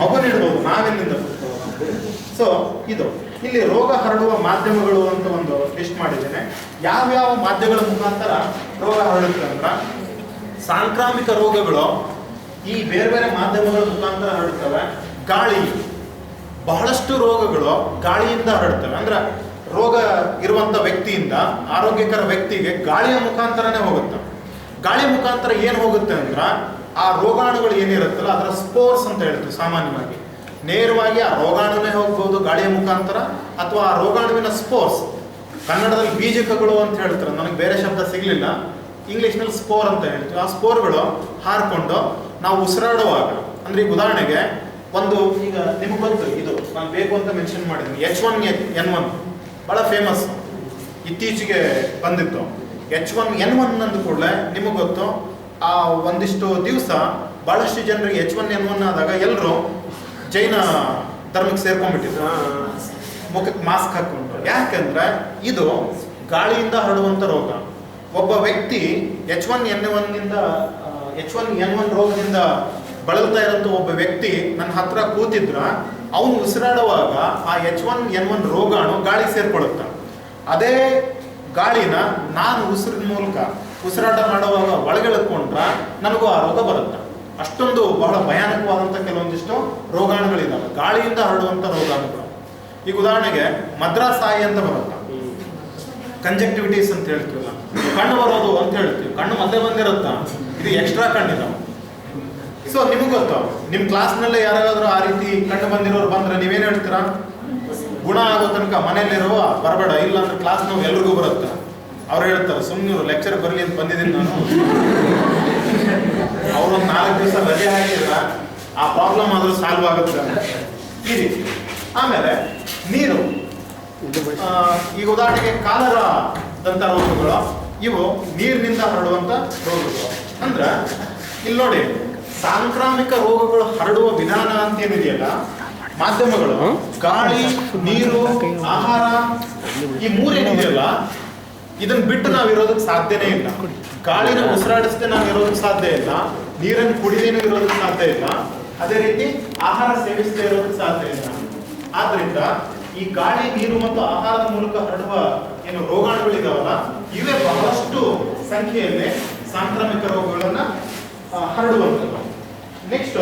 [SPEAKER 1] ಮಗುನ ಇಡ್ಬೋದು, ನಾವೆಲ್ಲಿಂದ ಸೊ ಇದು. ಇಲ್ಲಿ ರೋಗ ಹರಡುವ ಮಾಧ್ಯಮಗಳು ಅಂತ ಒಂದು ಲಿಸ್ಟ್ ಮಾಡಿದ್ದೇನೆ. ಯಾವ್ಯಾವ ಮಾಧ್ಯಮಗಳ ಮುಖಾಂತರ ರೋಗ ಹರಡುತ್ತೆ ಅಂದ್ರ ಸಾಂಕ್ರಾಮಿಕ ರೋಗಗಳು ಈ ಬೇರೆ ಬೇರೆ ಮಾಧ್ಯಮಗಳ ಮುಖಾಂತರ ಹರಡುತ್ತವೆ ಗಾಳಿ. ಬಹಳಷ್ಟು ರೋಗಗಳು ಗಾಳಿಯಿಂದ ಹರಡುತ್ತವೆ ಅಂದ್ರೆ ರೋಗ ಇರುವಂತ ವ್ಯಕ್ತಿಯಿಂದ ಆರೋಗ್ಯಕರ ವ್ಯಕ್ತಿಗೆ ಗಾಳಿಯ ಮುಖಾಂತರನೇ ಹೋಗುತ್ತೆ. ಗಾಳಿ ಮುಖಾಂತರ ಏನು ಹೋಗುತ್ತೆ ಅಂದ್ರೆ ಆ ರೋಗಾಣುಗಳು ಏನಿರುತ್ತಲ್ಲ, ಅದರ ಸ್ಪೋರ್ಸ್ ಅಂತ ಹೇಳ್ತೀವಿ ಸಾಮಾನ್ಯವಾಗಿ. ನೇರವಾಗಿ ಆ ರೋಗಾಣುನೇ ಹೋಗ್ಬೋದು ಗಾಳಿಯ ಮುಖಾಂತರ ಅಥವಾ ಆ ರೋಗಾಣುವಿನ ಸ್ಪೋರ್ಸ್. ಕನ್ನಡದಲ್ಲಿ ಬೀಜಕಗಳು ಅಂತ ಹೇಳ್ತಾರೆ, ನನಗೆ ಬೇರೆ ಶಬ್ದ ಸಿಗಲಿಲ್ಲ. ಇಂಗ್ಲೀಷ್ನಲ್ಲಿ ಸ್ಪೋರ್ ಅಂತ ಹೇಳ್ತೀವಿ. ಆ ಸ್ಪೋರ್ಗಳು ಹಾರ್ಕೊಂಡು ನಾವು ಉಸಿರಾಡುವಾಗ, ಅಂದ್ರೆ ಈಗ ಉದಾಹರಣೆಗೆ ಒಂದು, ಈಗ ನಿಮ್ಗೆ ಗೊತ್ತು, ಇದು ನಾನು ಬೇಕು ಅಂತ ಮೆನ್ಷನ್ ಮಾಡಿದ್ದೀನಿ. ಎಚ್ ಒನ್ ಎನ್ ಒನ್ ಬಹಳ ಫೇಮಸ್ ಇತ್ತೀಚೆಗೆ ಬಂದಿತ್ತು. ಎಚ್ ಒನ್ ಎನ್ ಒನ್ ಅಂದ ಕೂಡಲೇ ನಿಮಗೆ ಗೊತ್ತು ಆ ಒಂದಿಷ್ಟು ದಿವಸ ಬಹಳಷ್ಟು ಜನರಿಗೆ ಎಚ್ ಒನ್ ಎನ್ ಒನ್ ಆದಾಗ ಎಲ್ಲರೂ ಜೈನ ಧರ್ಮಕ್ಕೆ ಸೇರ್ಕೊಂಡ್ಬಿಟ್ಟಿದ್ರು. ಮುಖಕ್ಕೆ ಮಾಸ್ಕ್ ಹಾಕೊಂಡು ಯಾಕೆಂದ್ರೆ ಇದು ಗಾಳಿಯಿಂದ ಹರಡುವಂಥ ರೋಗ. ಒಬ್ಬ ವ್ಯಕ್ತಿ ಎಚ್ ಒನ್ ಎನ್ ಒನ್ನಿಂದ ಎಚ್ ಒನ್ ಎನ್ ಒನ್ ರೋಗದಿಂದ ಬಳಲ್ತಾ ಇರೋಂಥ ಒಬ್ಬ ವ್ಯಕ್ತಿ ನನ್ನ ಹತ್ರ ಕೂತಿದ್ರ ಅವನು ಉಸಿರಾಡುವಾಗ ಆ ಎಚ್ ಒನ್ ಎನ್ ಒನ್ ರೋಗಾಣು ಗಾಳಿ ಸೇರ್ಕೊಳ್ಳುತ್ತ ಅದೇ ಗಾಳಿನ ನಾನು ಉಸಿರಿನ ಮೂಲಕ ಉಸಿರಾಟ ಮಾಡುವಾಗ ಒಳಗೆಳ್ಕೊಂಡ್ರೆ ನನಗೂ ಆ ರೋಗ ಬರುತ್ತೆ. ಅಷ್ಟೊಂದು ಬಹಳ ಭಯಾನಕವಾದಂಥ ಕೆಲವೊಂದಿಷ್ಟು ರೋಗಾಣುಗಳಿದ್ದಾವೆ ಗಾಳಿಯಿಂದ ಹರಡುವಂಥ ರೋಗಾಣುಗಳು. ಈಗ ಉದಾಹರಣೆಗೆ ಮದ್ರಾಸಾಯಿ ಅಂತ ಬರುತ್ತೆ. ಕಂಜೆಕ್ಟಿವಿಟೀಸ್ ಅಂತ ಹೇಳ್ತೀವಲ್ಲ. ಕಣ್ಣು ಬರೋದು ಅಂತ ಹೇಳ್ತೀವಿ. ಕಣ್ಣು ಮೊದಲೇ ಬಂದಿರುತ್ತ? ಇದು ಎಕ್ಸ್ಟ್ರಾ ಕಣ್ಣಿದಾವೆ. ಸೊ ನಿಮಗ್ ಗೊತ್ತು. ನಿಮ್ಮ ಕ್ಲಾಸ್ನಲ್ಲೇ ಯಾರಾದ್ರೂ ಆ ರೀತಿ ಕಂಡು ಬಂದಿರೋರು ಬಂದ್ರೆ ನೀವೇನು ಹೇಳ್ತೀರಾ? ಗುಣ ಆಗೋ ತನಕ ಮನೇಲಿರುವ ಬರಬೇಡ. ಇಲ್ಲ ಅಂದ್ರೆ ಕ್ಲಾಸ್ ನಾವು ಎಲ್ರಿಗೂ ಬರುತ್ತೆ. ಅವ್ರು ಹೇಳ್ತಾರೆ ಸುಮ್ಮನೆ ಲೆಕ್ಚರ್ ಬರಲಿ ಅಂತ ಬಂದಿದ್ದೀನಿ ನಾನು. ಅವ್ರೊಂದು ನಾಲ್ಕು ದಿವಸ ರಜೆ ಹಾಕಿದ್ರ ಆ ಪ್ರಾಬ್ಲಮ್ ಆದ್ರೂ ಸಾಲ್ವ್ ಆಗುತ್ತೆ ಈ ರೀತಿ. ಆಮೇಲೆ ನೀರು. ಈಗ ಉದಾಹರಣೆಗೆ ಕಾಲರ ದಂತ ರೋಗಗಳು, ಇವು ನೀರಿನಿಂದ ಹರಡುವಂತ ರೋಗಗಳು. ಅಂದ್ರೆ, ಇಲ್ಲಿ ನೋಡಿ ಸಾಂಕ್ರಾಮಿಕ ರೋಗಗಳು ಹರಡುವ ವಿಧಾನ ಅಂತ ಏನಿದೆಯಲ್ಲ ಮಾಧ್ಯಮಗಳು ಗಾಳಿ ನೀರು ಆಹಾರ ಈ ಮೂರೇನಿದೆಯಲ್ಲ ಇದನ್ನ ಬಿಟ್ಟು ನಾವು ಇರೋದಕ್ಕೆ ಸಾಧ್ಯನೇ ಇಲ್ಲ. ಗಾಳಿನ ಉಸಿರಾಡಿಸದೆ ನಾವು ಇರೋದಕ್ಕೆ ಸಾಧ್ಯ ಇಲ್ಲ ನೀರನ್ನು ಕುಡಿದೇನು ಇರೋದಕ್ಕೆ ಸಾಧ್ಯ ಇಲ್ಲ. ಅದೇ ರೀತಿ ಆಹಾರ ಸೇವಿಸದೆ ಇರೋದಕ್ಕೆ ಸಾಧ್ಯ ಇಲ್ಲ. ಆದ್ರಿಂದ ಈ ಗಾಳಿ ನೀರು ಮತ್ತು ಆಹಾರದ ಮೂಲಕ ಹರಡುವ ಏನು ರೋಗಾಣುಗಳಿದಾವಲ್ಲ ಇವೇ ಬಹಳಷ್ಟು ಸಂಖ್ಯೆಯಲ್ಲಿ ಸಾಂಕ್ರಾಮಿಕ ರೋಗಗಳನ್ನ ಹರಡುವಂಥದ್ದು ನೆಕ್ಸ್ಟ್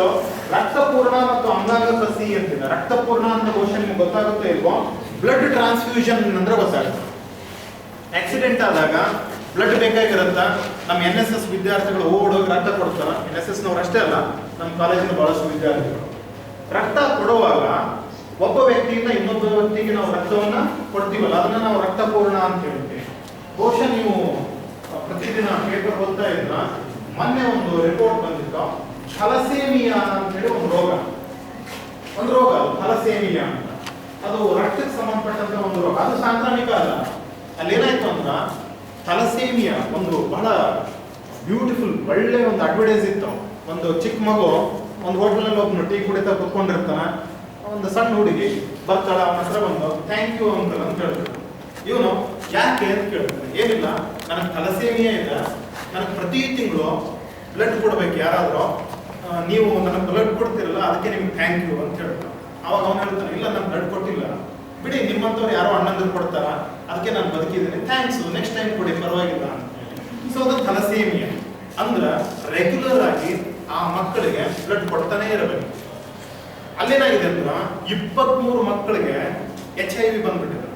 [SPEAKER 1] ರಕ್ತಪೂರ್ಣ ಮತ್ತು ಅಂಗಾಂಗ ಸಸಿ ಅಂತಿದೆ. ರಕ್ತಪೂರ್ಣ ಅಂತ ಬಹುಶಃ ನಿಮ್ಗೆ ಗೊತ್ತಾಗುತ್ತೆ ಇಲ್ವೋ? ಬ್ಲಡ್ ಟ್ರಾನ್ಸ್ಫ್ಯೂಷನ್ ಅಂದ್ರೆ ಗೊತ್ತಾಗುತ್ತೆ ಆಕ್ಸಿಡೆಂಟ್ ಆದಾಗ ಬ್ಲಡ್ ಬೇಕಾಗಿರುತ್ತ? ನಮ್ಮ ಎನ್ ಎಸ್ ಎಸ್ ವಿದ್ಯಾರ್ಥಿಗಳು ಓಡೋಗಿ ರಕ್ತ ಕೊಡ್ತಾರ? ಎನ್ ಎಸ್ ಎಸ್ ಅಷ್ಟೇ ಅಲ್ಲ, ನಮ್ಮ ಕಾಲೇಜಿನ ಬಹಳಷ್ಟು ವಿದ್ಯಾರ್ಥಿಗಳು. ರಕ್ತ ಕೊಡುವಾಗ ಒಬ್ಬ ವ್ಯಕ್ತಿಯಿಂದ ಇನ್ನೊಬ್ಬ ವ್ಯಕ್ತಿಗೆ ನಾವು ರಕ್ತವನ್ನ ಕೊಡ್ತೀವಲ್ಲ, ಅದನ್ನ ನಾವು ರಕ್ತಪೂರ್ಣ ಅಂತ ಹೇಳ್ತೀವಿ. ಬಹುಶಃ ನೀವು ಪ್ರತಿದಿನ ಪೇಪರ್ ಓದ್ತಾ ಇದ್ರ, ಮೊನ್ನೆ ಒಂದು ರಿಪೋರ್ಟ್ ಬಂದಿತ್ತು. ಥಲಸೇಮಿಯಾ ಅಂತ ಹೇಳಿ ಒಂದು ರೋಗ. ಒಂದು ರೋಗ ಥಲಸೇಮಿಯಾ ಅಂತ. ಅದು ರಕ್ತಕ್ಕೆ ಸಂಬಂಧಪಟ್ಟಂತ ಒಂದು ರೋಗ. ಅದು ಸಾಂಕ್ರಾಮಿಕ ಅಲ್ಲ. ಅಲ್ಲಿ ಏನಾಯ್ತು ಅಂದ್ರೆ ಥಲಸೇಮಿಯಾ ಒಂದು ಬಹಳ ಬ್ಯೂಟಿಫುಲ್ ಒಳ್ಳೆ ಒಂದು ಅಡ್ವರ್ಟೈಸ್ ಇತ್ತು. ಒಂದು ಚಿಕ್ಕ ಮಗು ಒಂದು ಹೋಟೆಲಲ್ಲಿ ಒಬ್ಬನು ಟೀ ಕುಡಿತಾ ಕುತ್ಕೊಂಡಿರ್ತಾನ. ಒಂದು ಸಣ್ಣ ಹುಡುಗಿ ಬರ್ತಾಳ, ಅವನ ಹತ್ರ ಬಂದು ಥ್ಯಾಂಕ್ ಯು ಅಂತ ಹೇಳ್ತಾನೆ ಇವನು ಯಾಕೆ ಅಂತ ಕೇಳ್ತಾನೆ. ಏನಿಲ್ಲ, ನನಗೆ ಥಲಸೇಮಿಯಾ ಇದೆ. ನನಗೆ ಪ್ರತಿ ತಿಂಗಳು ಬ್ಲಡ್ ಕೊಡ್ಬೇಕು ಯಾರಾದ್ರೂ. ನೀವು ನನಗೆ ಬ್ಲಡ್ ಕೊಡ್ತಿರಲ್ಲ, ಅದಕ್ಕೆ ನಿಮ್ಗೆ ಥ್ಯಾಂಕ್ ಯು ಅಂತ ಹೇಳ್ತಾರೆ. ಅವಾಗ ಅವನು ಹೇಳ್ತಾನೆ, ಇಲ್ಲ ನಾನು ಬ್ಲಡ್ ಕೊಟ್ಟಿಲ್ಲ. ಬಿಡಿ, ನಿಮ್ಮಂಥವ್ರು ಯಾರೋ ಅಣ್ಣಂದ್ರು ಕೊಡ್ತಾರ, ಅದಕ್ಕೆ ನಾನು ಬದುಕಿದ್ದೀನಿ. ಥ್ಯಾಂಕ್ಸ್ ನೆಕ್ಸ್ಟ್ ಟೈಮ್ ಕೊಡಿ, ಪರವಾಗಿಲ್ಲ ಅಂತ ಸೊ ಅದು ಥಲಸೇಮಿಯಾ ಅಂದ್ರೆ ರೆಗ್ಯುಲರ್ ಆಗಿ ಆ ಮಕ್ಕಳಿಗೆ ಬ್ಲಡ್ ಕೊಡ್ತಾನೆ ಇರಬೇಕು. ಅಲ್ಲೇನಾಗಿದೆ ಅಂದ್ರೆ ಇಪ್ಪತ್ಮೂರು ಮಕ್ಕಳಿಗೆ ಎಚ್ ಐ ವಿ ಬಂದ್ಬಿಟ್ಟಿದೆ.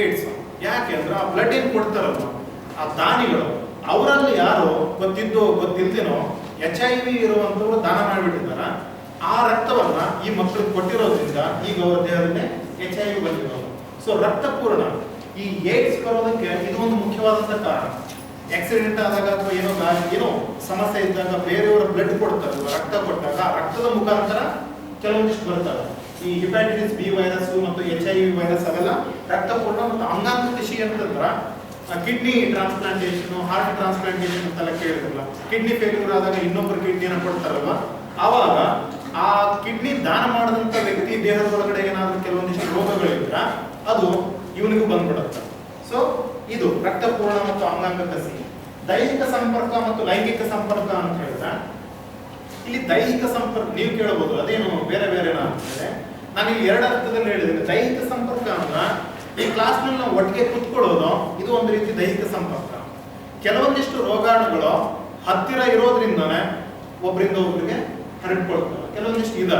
[SPEAKER 1] ಏಡ್ಸ್ ಯಾಕೆ ಅಂದ್ರೆ ಆ ಬ್ಲಡ್ ಏನ್ ಕೊಡ್ತಾರಲ್ಲ ಆ ದಾನಿಗಳು, ಅವರಲ್ಲಿ ಯಾರು ಗೊತ್ತಿದ್ದೋ, ಗೊತ್ತಿಲ್ದೇನೋ ಎಚ್ ಐ ವಿ ಇರುವಂತವ್ರು ದಾನ ಮಾಡಿಬಿಟ್ಟಿದ್ದಾರ. ಆ ರಕ್ತವನ್ನ ಈ ಮಕ್ಕಳಿಗೆ ಕೊಟ್ಟಿರೋದ್ರಿಂದ ಈಗ ಅವರ ದೇಹದಲ್ಲಿ ಎಚ್ ಐ ವಿ ಬಂದಿರೋದು. ಸೊ ರಕ್ತಪೂರ್ಣ. ಈ ಏಡ್ಸ್ ಬರೋದಕ್ಕೆ ಇದು ಒಂದು ಮುಖ್ಯವಾದಂತ ಕಾರಣ. ಆಕ್ಸಿಡೆಂಟ್ ಆದಾಗ ಅಥವಾ ಏನೋ ಏನೋ ಸಮಸ್ಯೆ ಇದ್ದಾಗ ಬೇರೆಯವರ ಬ್ಲಡ್ ಕೊಡ್ತಾರೆ. ರಕ್ತ ಕೊಟ್ಟಾಗ ರಕ್ತದ ಮುಖಾಂತರ ಕೆಲವೊಂದಿಷ್ಟು ಬರ್ತವೆ ಈ ಹಿಪ್ಯಾಟಿಟಿಸ್ ಬಿ ವೈರಸ್ ಮತ್ತು ಎಚ್ ಐ ವಿ ವೈರಸ್ ಅವೆಲ್ಲ ರಕ್ತಪೂರ್ಣ ಮತ್ತು ಅಂಗಾಂಗ ಕೃಷಿ ಅಂತಂದ್ರ ಕಿಡ್ನಿ ಟ್ರಾನ್ಸ್ಪ್ಲಾಂಟೇಷನ್ ಹಾರ್ಟ್ ಟ್ರಾನ್ಸ್ಪ್ಲಾಂಟೇಷನ್ ಅಂತೆಲ್ಲ ಕೇಳಿದ್ರಲ್ಲ ಕಿಡ್ನಿ ಫೇಲ್ಯೂರ್ ಆದಾಗ ಇನ್ನೊಬ್ಬರು ಕಿಡ್ನಿನ ಕೊಡ್ತಾರಲ್ವ? ಆವಾಗ ಆ ಕಿಡ್ನಿ ದಾನ ಮಾಡಿದಂತ ವ್ಯಕ್ತಿ ದೇಹದ ಒಳಗಡೆ ಏನಾದ್ರೂ ಕೆಲವೊಂದಿಷ್ಟು ರೋಗಗಳಿದ್ರ ಅದು ಇವನಿಗೂ ಬಂದ್ಬಿಡುತ್ತೆ. ಸೊ ಇದು ರಕ್ತಪೂರ್ಣ ಮತ್ತು ಅಂಗಾಂಗ ಕಸಿ. ದೈಹಿಕ ಸಂಪರ್ಕ ಮತ್ತು ಲೈಂಗಿಕ ಸಂಪರ್ಕ ಅಂತ ಹೇಳಿದ್ರೆ, ಇಲ್ಲಿ ದೈಹಿಕ ಸಂಪರ್ಕ, ನೀವು ಕೇಳಬಹುದು ಅದೇನು ಬೇರೆ ಬೇರೆ ಅಂತಂದ್ರೆ ನಾನು ಇಲ್ಲಿ ಎರಡು ಅರ್ಥದಲ್ಲಿ ಹೇಳಿದ್ದೇನೆ. ದೈಹಿಕ ಈ ಕ್ಲಾಸ್ನಲ್ಲಿ ನಾವು ಒಟ್ಟಿಗೆ ಕುತ್ಕೊಳ್ಳೋದು, ಇದು ಒಂದು ರೀತಿ ದೈಹಿಕ ಸಂಪರ್ಕ. ಕೆಲವೊಂದಿಷ್ಟು ರೋಗಾಣುಗಳು ಹತ್ತಿರ ಇರೋದ್ರಿಂದನೇ ಒಬ್ಬರಿಂದ ಒಬ್ಬರಿಗೆ ಹರಡ್ಕೊಳ್ತಾರೆ ಕೆಲವೊಂದಿಷ್ಟು ಇದೆ.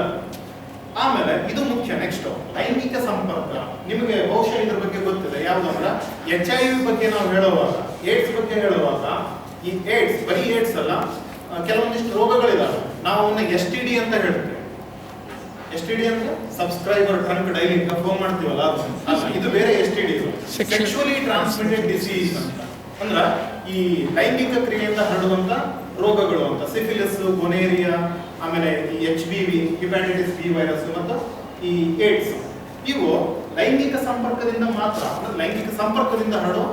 [SPEAKER 1] ಆಮೇಲೆ ಇದು ಮುಖ್ಯ ನೆಕ್ಸ್ಟ್ ಲೈಂಗಿಕ ಸಂಪರ್ಕ. ನಿಮಗೆ ಬಹುಶಃ ಇದ್ರ ಬಗ್ಗೆ ಗೊತ್ತಿದೆ. ಯಾವುದು ಅಂದ್ರೆ ಎಚ್ ಐ ವಿ ಬಗ್ಗೆ ನಾವು ಹೇಳುವಾಗ ಏಡ್ಸ್ ಬಗ್ಗೆ ಹೇಳುವಾಗ, ಈ ಏಡ್ಸ್ ಬರೀ ಏಡ್ಸ್ ಅಲ್ಲ ಕೆಲವೊಂದಿಷ್ಟು ರೋಗಗಳಿದಾವೆ. ನಾವು ಎಸ್ ಟಿ ಡಿ ಅಂತ ಹೇಳ್ತೇವೆ. ಎಸ್ ಟಿ ಡಿ ಅಂದ್ರೆ ಸಬ್ಸ್ಕ್ರೈಬರ್ ಟ್ರಂಕ್ ಡೈಲಿ ಫೋನ್ ಮಾಡ್ತೀವಲ್ಲ ಇದು ಬೇರೆ S T D transmitted disease ಅಂತ. ಅಂದ್ರ ಈ ಲೈಂಗಿಕ ಕ್ರಿಯೆಯಿಂದ ಹರಡುವಂತ ರೋಗಗಳು ಅಂತ. ಸಿಫಿಲಿಸ್ ಗೊನೇರಿಯಾ ಆಮೇಲೆ ಈ H B V hepatitis B virus ಮತ್ತು ಈ ಏಡ್ಸ್ ಇವು ಲೈಂಗಿಕ ಸಂಪರ್ಕದಿಂದ ಮಾತ್ರ ಅಂದ್ರೆ ಲೈಂಗಿಕ ಸಂಪರ್ಕದಿಂದ ಹರಡೋ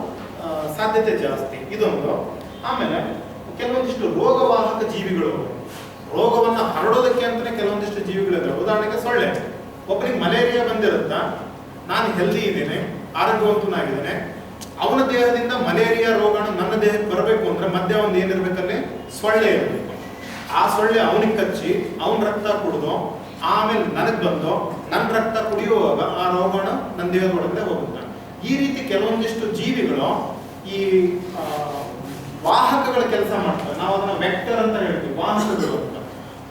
[SPEAKER 1] ಸಾಧ್ಯತೆ ಜಾಸ್ತಿ. ಇದೊಂದು. ಆಮೇಲೆ ಕೆಲವೊಂದಿಷ್ಟು ರೋಗವಾಹಕ ಜೀವಿಗಳು. ರೋಗವನ್ನು ಹರಡೋದಕ್ಕೆ ಅಂತ ಕೆಲವೊಂದಿಷ್ಟು ಸೊಳ್ಳೆ ಒಬ್ಬರಿಗೆ ಮಲೇರಿಯಾ ಬಂದಿರುತ್ತಾ? ನಾನು ಹೆಲ್ದಿ ಇದ್ದೇನೆ, ಆರೋಗ್ಯವಂತನಾಗಿದ್ದೇನೆ. ಅವನ ದೇಹದಿಂದ ಮಲೇರಿಯಾ ರೋಗಾಣು ನನ್ನ ದೇಹಕ್ಕೆ ಬರಬೇಕು ಅಂದ್ರೆ ಮಧ್ಯ ಒಂದು ಏನಿರ್ಬೇಕಲ್ಲಿ? ಸೊಳ್ಳೆ ಇರಬೇಕು. ಆ ಸೊಳ್ಳೆ ಅವನಿಗೆ ಕಚ್ಚಿ, ಅವನ ರಕ್ತ ಕುಡಿದು, ಆಮೇಲೆ ನನಗೆ ಬಂದು ನನ್ನ ರಕ್ತ ಕುಡಿಯುವಾಗ ಆ ರೋಗಾಣು ನನ್ನ ದೇಹದೊಳಗಡೆ ಹೋಗುತ್ತೆ. ಈ ರೀತಿ ಕೆಲವೊಂದಿಷ್ಟು ಜೀವಿಗಳು ಈ ವಾಹಕಗಳ ಕೆಲಸ ಮಾಡ್ತವೆ ನಾವು ಅದನ್ನ ವೆಕ್ಟರ್ ಅಂತ ಹೇಳ್ತೀವಿ ವಾಹಕಗಳು ಅಂತ.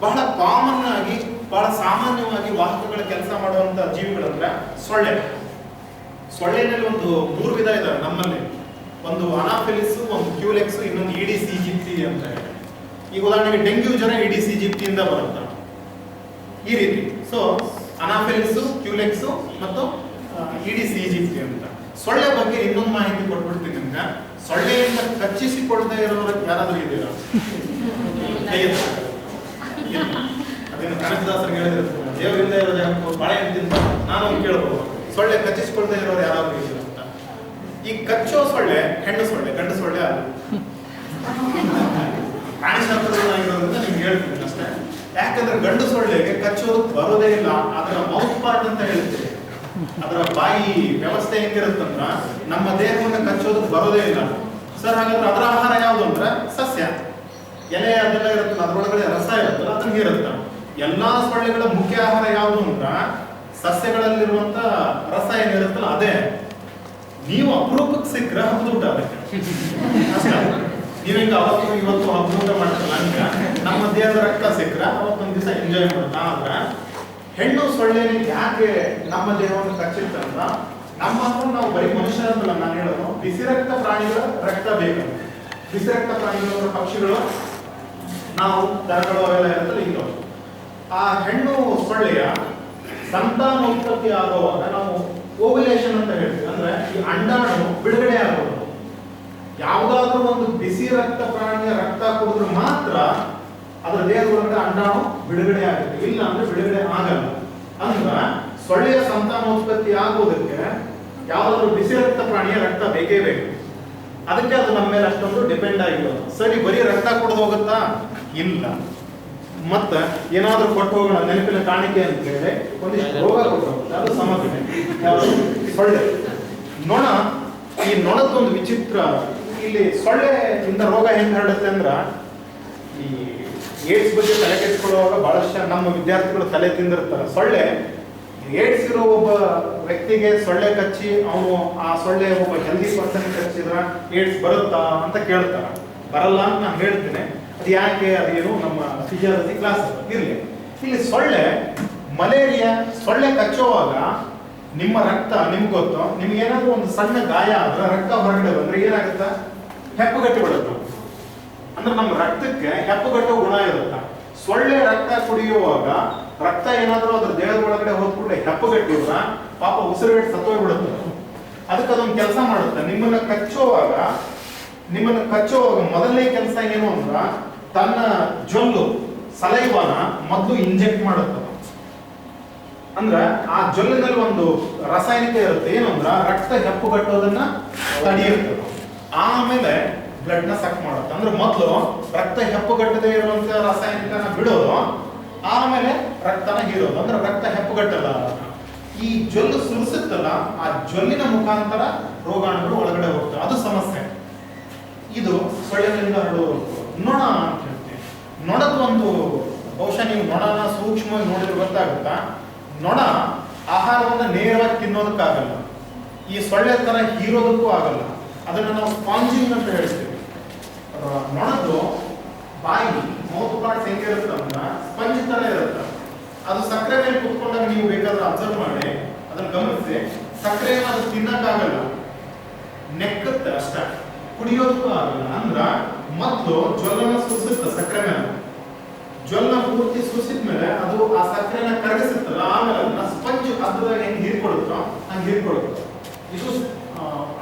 [SPEAKER 1] ಬಹಳ ಕಾಮನ್ ಆಗಿ ಬಹಳ ಸಾಮಾನ್ಯವಾಗಿ ವಾಹಕಗಳ ಕೆಲಸ ಮಾಡುವಂತ ಜೀವಿಗಳಂದ್ರೆ ಸೊಳ್ಳೆ. ಸೊಳ್ಳೆನಲ್ಲಿ ಒಂದು ಮೂರು ವಿಧ ಇದಾವೆ ನಮ್ಮಲ್ಲಿ. ಒಂದು ಅನಾಫಿಲಿಸ್ ಒಂದು ಕ್ಯೂಲೆಕ್ಸ್ ಇನ್ನೊಂದು ಇಡಿ ಸಿ ಜಿಪ್ತಿ ಅಂತ ಹೇಳಿ. ಈಗ ಉದಾಹರಣೆಗೆ ಡೆಂಗ್ಯೂ ಜ್ವರ ಇಡಿ ಸಿ ಜಿಪ್ತಿಯಿಂದ ಬರುತ್ತೆ? ಈ ರೀತಿ. ಸೊ ಅನಾಫಿಲಿಸ್ ಕ್ಯೂಲೆಕ್ಸ್ ಮತ್ತು ಇಡಿ ಸಿ ಜಿಪ್ತಿ ಅಂತ. ಸೊಳ್ಳೆ ಬಗ್ಗೆ ಇನ್ನೊಂದು ಮಾಹಿತಿ ಕೊಟ್ಬಿಡ್ತೀನಿ ನಿಮ್ಗೆ. ಸೊಳ್ಳೆಯಿಂದ ಕಚ್ಚಿಸಿಕೊಳ್ಳದೆ ಇರೋರು ಯಾರಾದ್ರೂ ಇದ್ದೀರಾ ಕೈ ಎತ್ತಿ. ಇಲ್ಲ. ಅದೇನು ಕನಕದಾಸರಿಗೆ ಹೇಳಿದ್ರೆ ದೇವರಿಂದ ಇರೋ ಜಾಗಕ್ಕೆ ಬಾಳೆ ಹಣ್ಣು ನಾನು ಕೇಳ್ಬೋದು. ಸೊಳ್ಳೆ ಕಚ್ಚಿಸ್ಕೊಳ್ತಾ ಇರೋರು ಯಾರಾದ್ರು ಇದ್ರು ಅಂತ. ಈ ಕಚ್ಚೋ ಸೊಳ್ಳೆ, ಹೆಣ್ಣು ಸೊಳ್ಳೆ, ಗಂಡು ಸೊಳ್ಳೆ ಅಲ್ಲ ಅಂತ ನಿಮ್ಗೆ ಹೇಳ್ತೀನಿ ಅಷ್ಟೇ. ಯಾಕಂದ್ರೆ ಗಂಡು ಸೊಳ್ಳೆಗೆ ಕಚ್ಚೋದು ಬರೋದೇ ಇಲ್ಲ. ಅದರ ಮೌತ್ ಪಾರ್ಟ್ ಅಂತ ಹೇಳ್ತೀವಿ. ಅದರ ಬಾಯಿ ವ್ಯವಸ್ಥೆ ಹೆಂಗಿರುತ್ತಂದ್ರ ನಮ್ಮ ದೇಹವನ್ನು ಕಚ್ಚೋದಕ್ಕೆ ಬರೋದೇ ಇಲ್ಲ. ಸರ್, ಹಾಗಾದ್ರೆ ಅದರ ಆಹಾರ ಯಾವುದು ಅಂದ್ರೆ ಸಸ್ಯ. ಎಲೆ ಅದೆಲ್ಲ ಇರುತ್ತಲ್ಲ, ಅದರೊಳಗಡೆ ರಸ ಇರುತ್ತಲ್ಲ, ಅದನ್ನ ಇರುತ್ತೆ ಎಲ್ಲಾ ಸೊಳ್ಳೆಗಳ ಮುಖ್ಯ ಆಹಾರ ಯಾವುದು ಅಂತ ಸಸ್ಯಗಳಲ್ಲಿರುವಂತ ರಸ ಏನಿರುತ್ತಲ್ಲ ಅದೇ. ನೀವು ಅಪರೂಪಕ್ಕೆ ಸಿಕ್ಕರೆ ಹಬ್ಬದ ಊಟ ನೀವೀಗ ಅವತ್ತು ಇವತ್ತು ಹಬ್ಬದ ಊಟ ಮಾಡ್ತಾರಲ್ಲ ಅಂತ ನಮ್ಮ ದೇಹದ ರಕ್ತ ಸಿಕ್ಕರೆ ಅವತ್ತೊಂದು ದಿವಸ ಎಂಜಾಯ್ ಮಾಡ್ತಾ ಆದ್ರೆ ಹೆಣ್ಣು ಸೊಳ್ಳೆ ಯಾಕೆ ನಮ್ಮ ದೇಹವನ್ನು ಕಚ್ಚಿತ್ತ ನಮ್ಮ ಹತ್ರ ನಾವು ಬರೀ ಮನುಷ್ಯರಲ್ಲ ನಾನು ಹೇಳೋದು, ಬಿಸಿ ರಕ್ತ ಪ್ರಾಣಿಗಳ ರಕ್ತ ಬೇಕು. ಬಿಸಿ ರಕ್ತ ಪ್ರಾಣಿಗಳ ಪಕ್ಷಿಗಳು, ನಾವು ದನಗಳು ಅವೆಲ್ಲ ಇರುತ್ತಲ್ಲ ಇದು ಆ ಹೆಣ್ಣು ಸೊಳ್ಳೆಯ ಸಂತಾನೋತ್ಪತ್ತಿ ಆಗುವಾಗ ನಾವು ಓವಲೇಷನ್ ಅಂತ ಹೇಳ್ತೀವಿ. ಅಂದ್ರೆ ಈ ಅಂಡಾಣು ಬಿಡುಗಡೆ ಆಗೋದು ಯಾವುದಾದ್ರೂ ಒಂದು ಬಿಸಿ ರಕ್ತ ಪ್ರಾಣಿಯ ರಕ್ತ ಕುಡಿದ್ರೆ ಮಾತ್ರ ಅದರ ದೇಹದೊಳಗಡೆ ಅಂಡಾಣು ಬಿಡುಗಡೆ ಆಗುತ್ತೆ. ಇಲ್ಲ ಅಂದ್ರೆ ಬಿಡುಗಡೆ ಆಗಲ್ಲ. ಅಂದ್ರ ಸೊಳ್ಳೆಯ ಸಂತಾನೋತ್ಪತ್ತಿ ಆಗುವುದಕ್ಕೆ ಯಾವುದಾದ್ರೂ ಬಿಸಿ ರಕ್ತ ಪ್ರಾಣಿಯ ರಕ್ತ ಬೇಕೇ ಬೇಕು. ಅದಕ್ಕೆ ಅದು ನಮ್ಮ ಮೇಲೆ ಅಷ್ಟೊಂದು ಡಿಪೆಂಡ್ ಆಗಿರೋದು. ಸರಿ, ಬರೀ ರಕ್ತ ಕೊಡೋದು ಹೋಗುತ್ತಾ? ಇಲ್ಲ. ಮತ್ತ ಏನಾದ್ರೂ ಕೊಟ್ಟು ಹೋಗೋಣ, ನೆನಪಿನ ಕಾಣಿಕೆ ಅಂತ ಹೇಳಿ ಒಂದಿಷ್ಟು ರೋಗ ಕೊಟ್ಟು ಹೋಗುತ್ತೆ. ಅದು ಸಮಸ್ಯೆ ಸೊಳ್ಳೆ. ನೊಣ, ಈ ನೊಣದೊಂದು ವಿಚಿತ್ರ, ಇಲ್ಲಿ ಸೊಳ್ಳೆ ಇಂದ ರೋಗ ಹೆಂಗ್ ಹರಡುತ್ತೆ ಅಂದ್ರ, ಈ ಏಡ್ಸ್ ಬಗ್ಗೆ ತಲೆ ಕೆಡಿಸ್ಕೊಳ್ಳುವಾಗ ಬಹಳಷ್ಟು ನಮ್ಮ ವಿದ್ಯಾರ್ಥಿಗಳು ತಲೆ ತಿಂದಿರ್ತಾರೆ. ಸೊಳ್ಳೆ, ಏಡ್ಸ್ ಇರೋ ಒಬ್ಬ ವ್ಯಕ್ತಿಗೆ ಸೊಳ್ಳೆ ಕಚ್ಚಿ, ಅವನು ಆ ಸೊಳ್ಳೆ ಒಬ್ಬ ಹೆಲ್ದಿ ಪರ್ಸನ್ ಕಚ್ಚಿದ್ರ ಏಡ್ಸ್ ಬರುತ್ತಾ ಅಂತ ಕೇಳ್ತಾರ. ಬರಲ್ಲ ಅಂತ ನಾನು ಹೇಳ್ತೇನೆ. ಯಾಕೆ ಅದೇನು ನಮ್ಮ ಫಿಸಿಯಾಲಜಿ ಕ್ಲಾಸ್ ಇರಲಿ. ಇಲ್ಲಿ ಸೊಳ್ಳೆ, ಮಲೇರಿಯಾ, ಸೊಳ್ಳೆ ಕಚ್ಚುವಾಗ ನಿಮ್ಮ ರಕ್ತ ನಿಮ್ಗೆ ಗೊತ್ತು? ನಿಮ್ಗೆ ಏನಾದ್ರೂ ಒಂದು ಸಣ್ಣ ಗಾಯ ಆದ್ರೆ ರಕ್ತ ಹೊರಗಡೆ ಬಂದ್ರೆ ಏನಾಗುತ್ತೆ? ಹೆಪ್ಪುಗಟ್ಟಿ ಬಿಡುತ್ತೆ ಅಂದ್ರೆ ನಮ್ಮ ರಕ್ತಕ್ಕೆ ಹೆಪ್ಪುಗಟ್ಟೋ ಗುಣ ಇರುತ್ತೆ? ಸೊಳ್ಳೆ ರಕ್ತ ಕುಡಿಯುವಾಗ ರಕ್ತ ಏನಾದ್ರೂ ಅದ್ರ ದೇಹದ ಒಳಗಡೆ ಹೋದ್ಬಿಟ್ರೆ ಹೆಪ್ಪುಗಟ್ಟಿದ್ರ ಪಾಪ ಉಸಿರುಗಟ್ಟು ಸತ್ತೋಗ್ಬಿಡುತ್ತೆ. ಅದಕ್ಕೆ ಅದೊಂದು ಕೆಲಸ ಮಾಡುತ್ತೆ. ನಿಮ್ಮನ್ನ ಕಚ್ಚುವಾಗ ನಿಮ್ಮನ್ನ ಕಚ್ಚುವಾಗ ಮೊದಲನೇ ಕೆಲಸ ಏನು ಅಂದ್ರ ತನ್ನ ಜೊಲ್ಲು ಸಲೈವಾನ ಮೊದಲು ಇಂಜೆಕ್ಟ್ ಮಾಡುತ್ತ. ಅಂದ್ರೆ ಆ ಜೊಲ್ಲಿನಲ್ಲಿ ಒಂದು ರಾಸಾಯನಿಕ ಇರುತ್ತೆ. ಏನು ಅಂದ್ರೆ ರಕ್ತ ಹೆಪ್ಪುಗಟ್ಟೋದನ್ನ ತಡೆಯುತ್ತೆ. ಆಮೇಲೆ ಬ್ಲಡ್ನ ಸಕ್ ಮಾಡುತ್ತೆ. ಅಂದ್ರೆ ಮೊದಲು ರಕ್ತ ಹೆಪ್ಪುಗಟ್ಟದೆ ಇರುವಂತ ರಾಸಾಯನಿಕನ ಬಿಡೋದು, ಆಮೇಲೆ ರಕ್ತನ ಹೀರೋದು. ಅಂದ್ರೆ ರಕ್ತ ಹೆಪ್ಪುಗಟ್ಟಲ್ಲ ಈ ಜೊಲ್ಲು ಸುರಿಸುತ್ತಲ್ಲ, ಆ ಜೊಲ್ಲಿನ ಮುಖಾಂತರ ರೋಗಾಣುಗಳು ಒಳಗಡೆ ಹೋಗ್ತವೆ ಅದು ಸಮಸ್ಯೆ. ಇದು ಸೊಳ್ಳೆಗಳಿಂದ ಹರಡುವ ನೊಣ ಅಂತ ನೊಣದ ಒಂದು ಬಹುಶಃ ನೀವು ನೊಣನ ಸೂಕ್ಷ್ಮವಾಗಿ ನೋಡಿದ್ರೆ ಗೊತ್ತಾಗುತ್ತಾ? ನೊಣ ಆಹಾರವನ್ನು ನೇರವಾಗಿ ತಿನ್ನೋದಕ್ಕಾಗಲ್ಲ. ಈ ಸೊಳ್ಳೆ ತರ ಹೀರೋದಕ್ಕೂ ಆಗಲ್ಲ. ಅದನ್ನು ನಾವು ಸ್ಪಾಂಜಿಂಗ್ ಅಂತ ಹೇಳ್ತೀವಿ. ನೊಣದ್ದು ಬಾಯಿ, ಮೌತ್ ಪಾರ್ಟ್ಸ್ ಅಂದ್ರೆ ಸ್ಪಂಜ್ ತರ ಇರುತ್ತೆ. ಅದು ಸಕ್ಕರೆ ಮೇಲೆ ಕುತ್ಕೊಂಡಾಗ ನೀವು ಬೇಕಾದ್ರೆ ಅಬ್ಸರ್ವ್ ಮಾಡಿ, ಅದನ್ನು ಗಮನಿಸಿ. ಸಕ್ಕರೆ ಅದು ತಿನ್ನಕ್ಕಾಗಲ್ಲ. ನೆಕ್ಕತ್ತೆ ಅಷ್ಟೇ. ಕುಡಿಯೋದಕ್ಕೂ ಆಗಲ್ಲ. ಅಂದ್ರ ಮತ್ತು ಜ್ವಲನ ಸುರಿಸುತ್ತೆ ಸಕ್ಕರೆ ಜ್ವಲನ ಪೂರ್ತಿ ಸುರಿಸಿದ ಮೇಲೆ ಅದು ಆ ಸಕ್ಕರೆನ ಕರಗಿಸುತ್ತಲ್ಲ, ಆಮೇಲೆ ಅದನ್ನ ಸ್ಪಂಜ್ ಹಬ್ಬದಾಗ ಹೆಂಗ್ ಹೀರ್ಕೊಡುತ್ತೋ ಹಂಗೆ ಹೀರ್ಕೊಡುತ್ತೆ ಇದು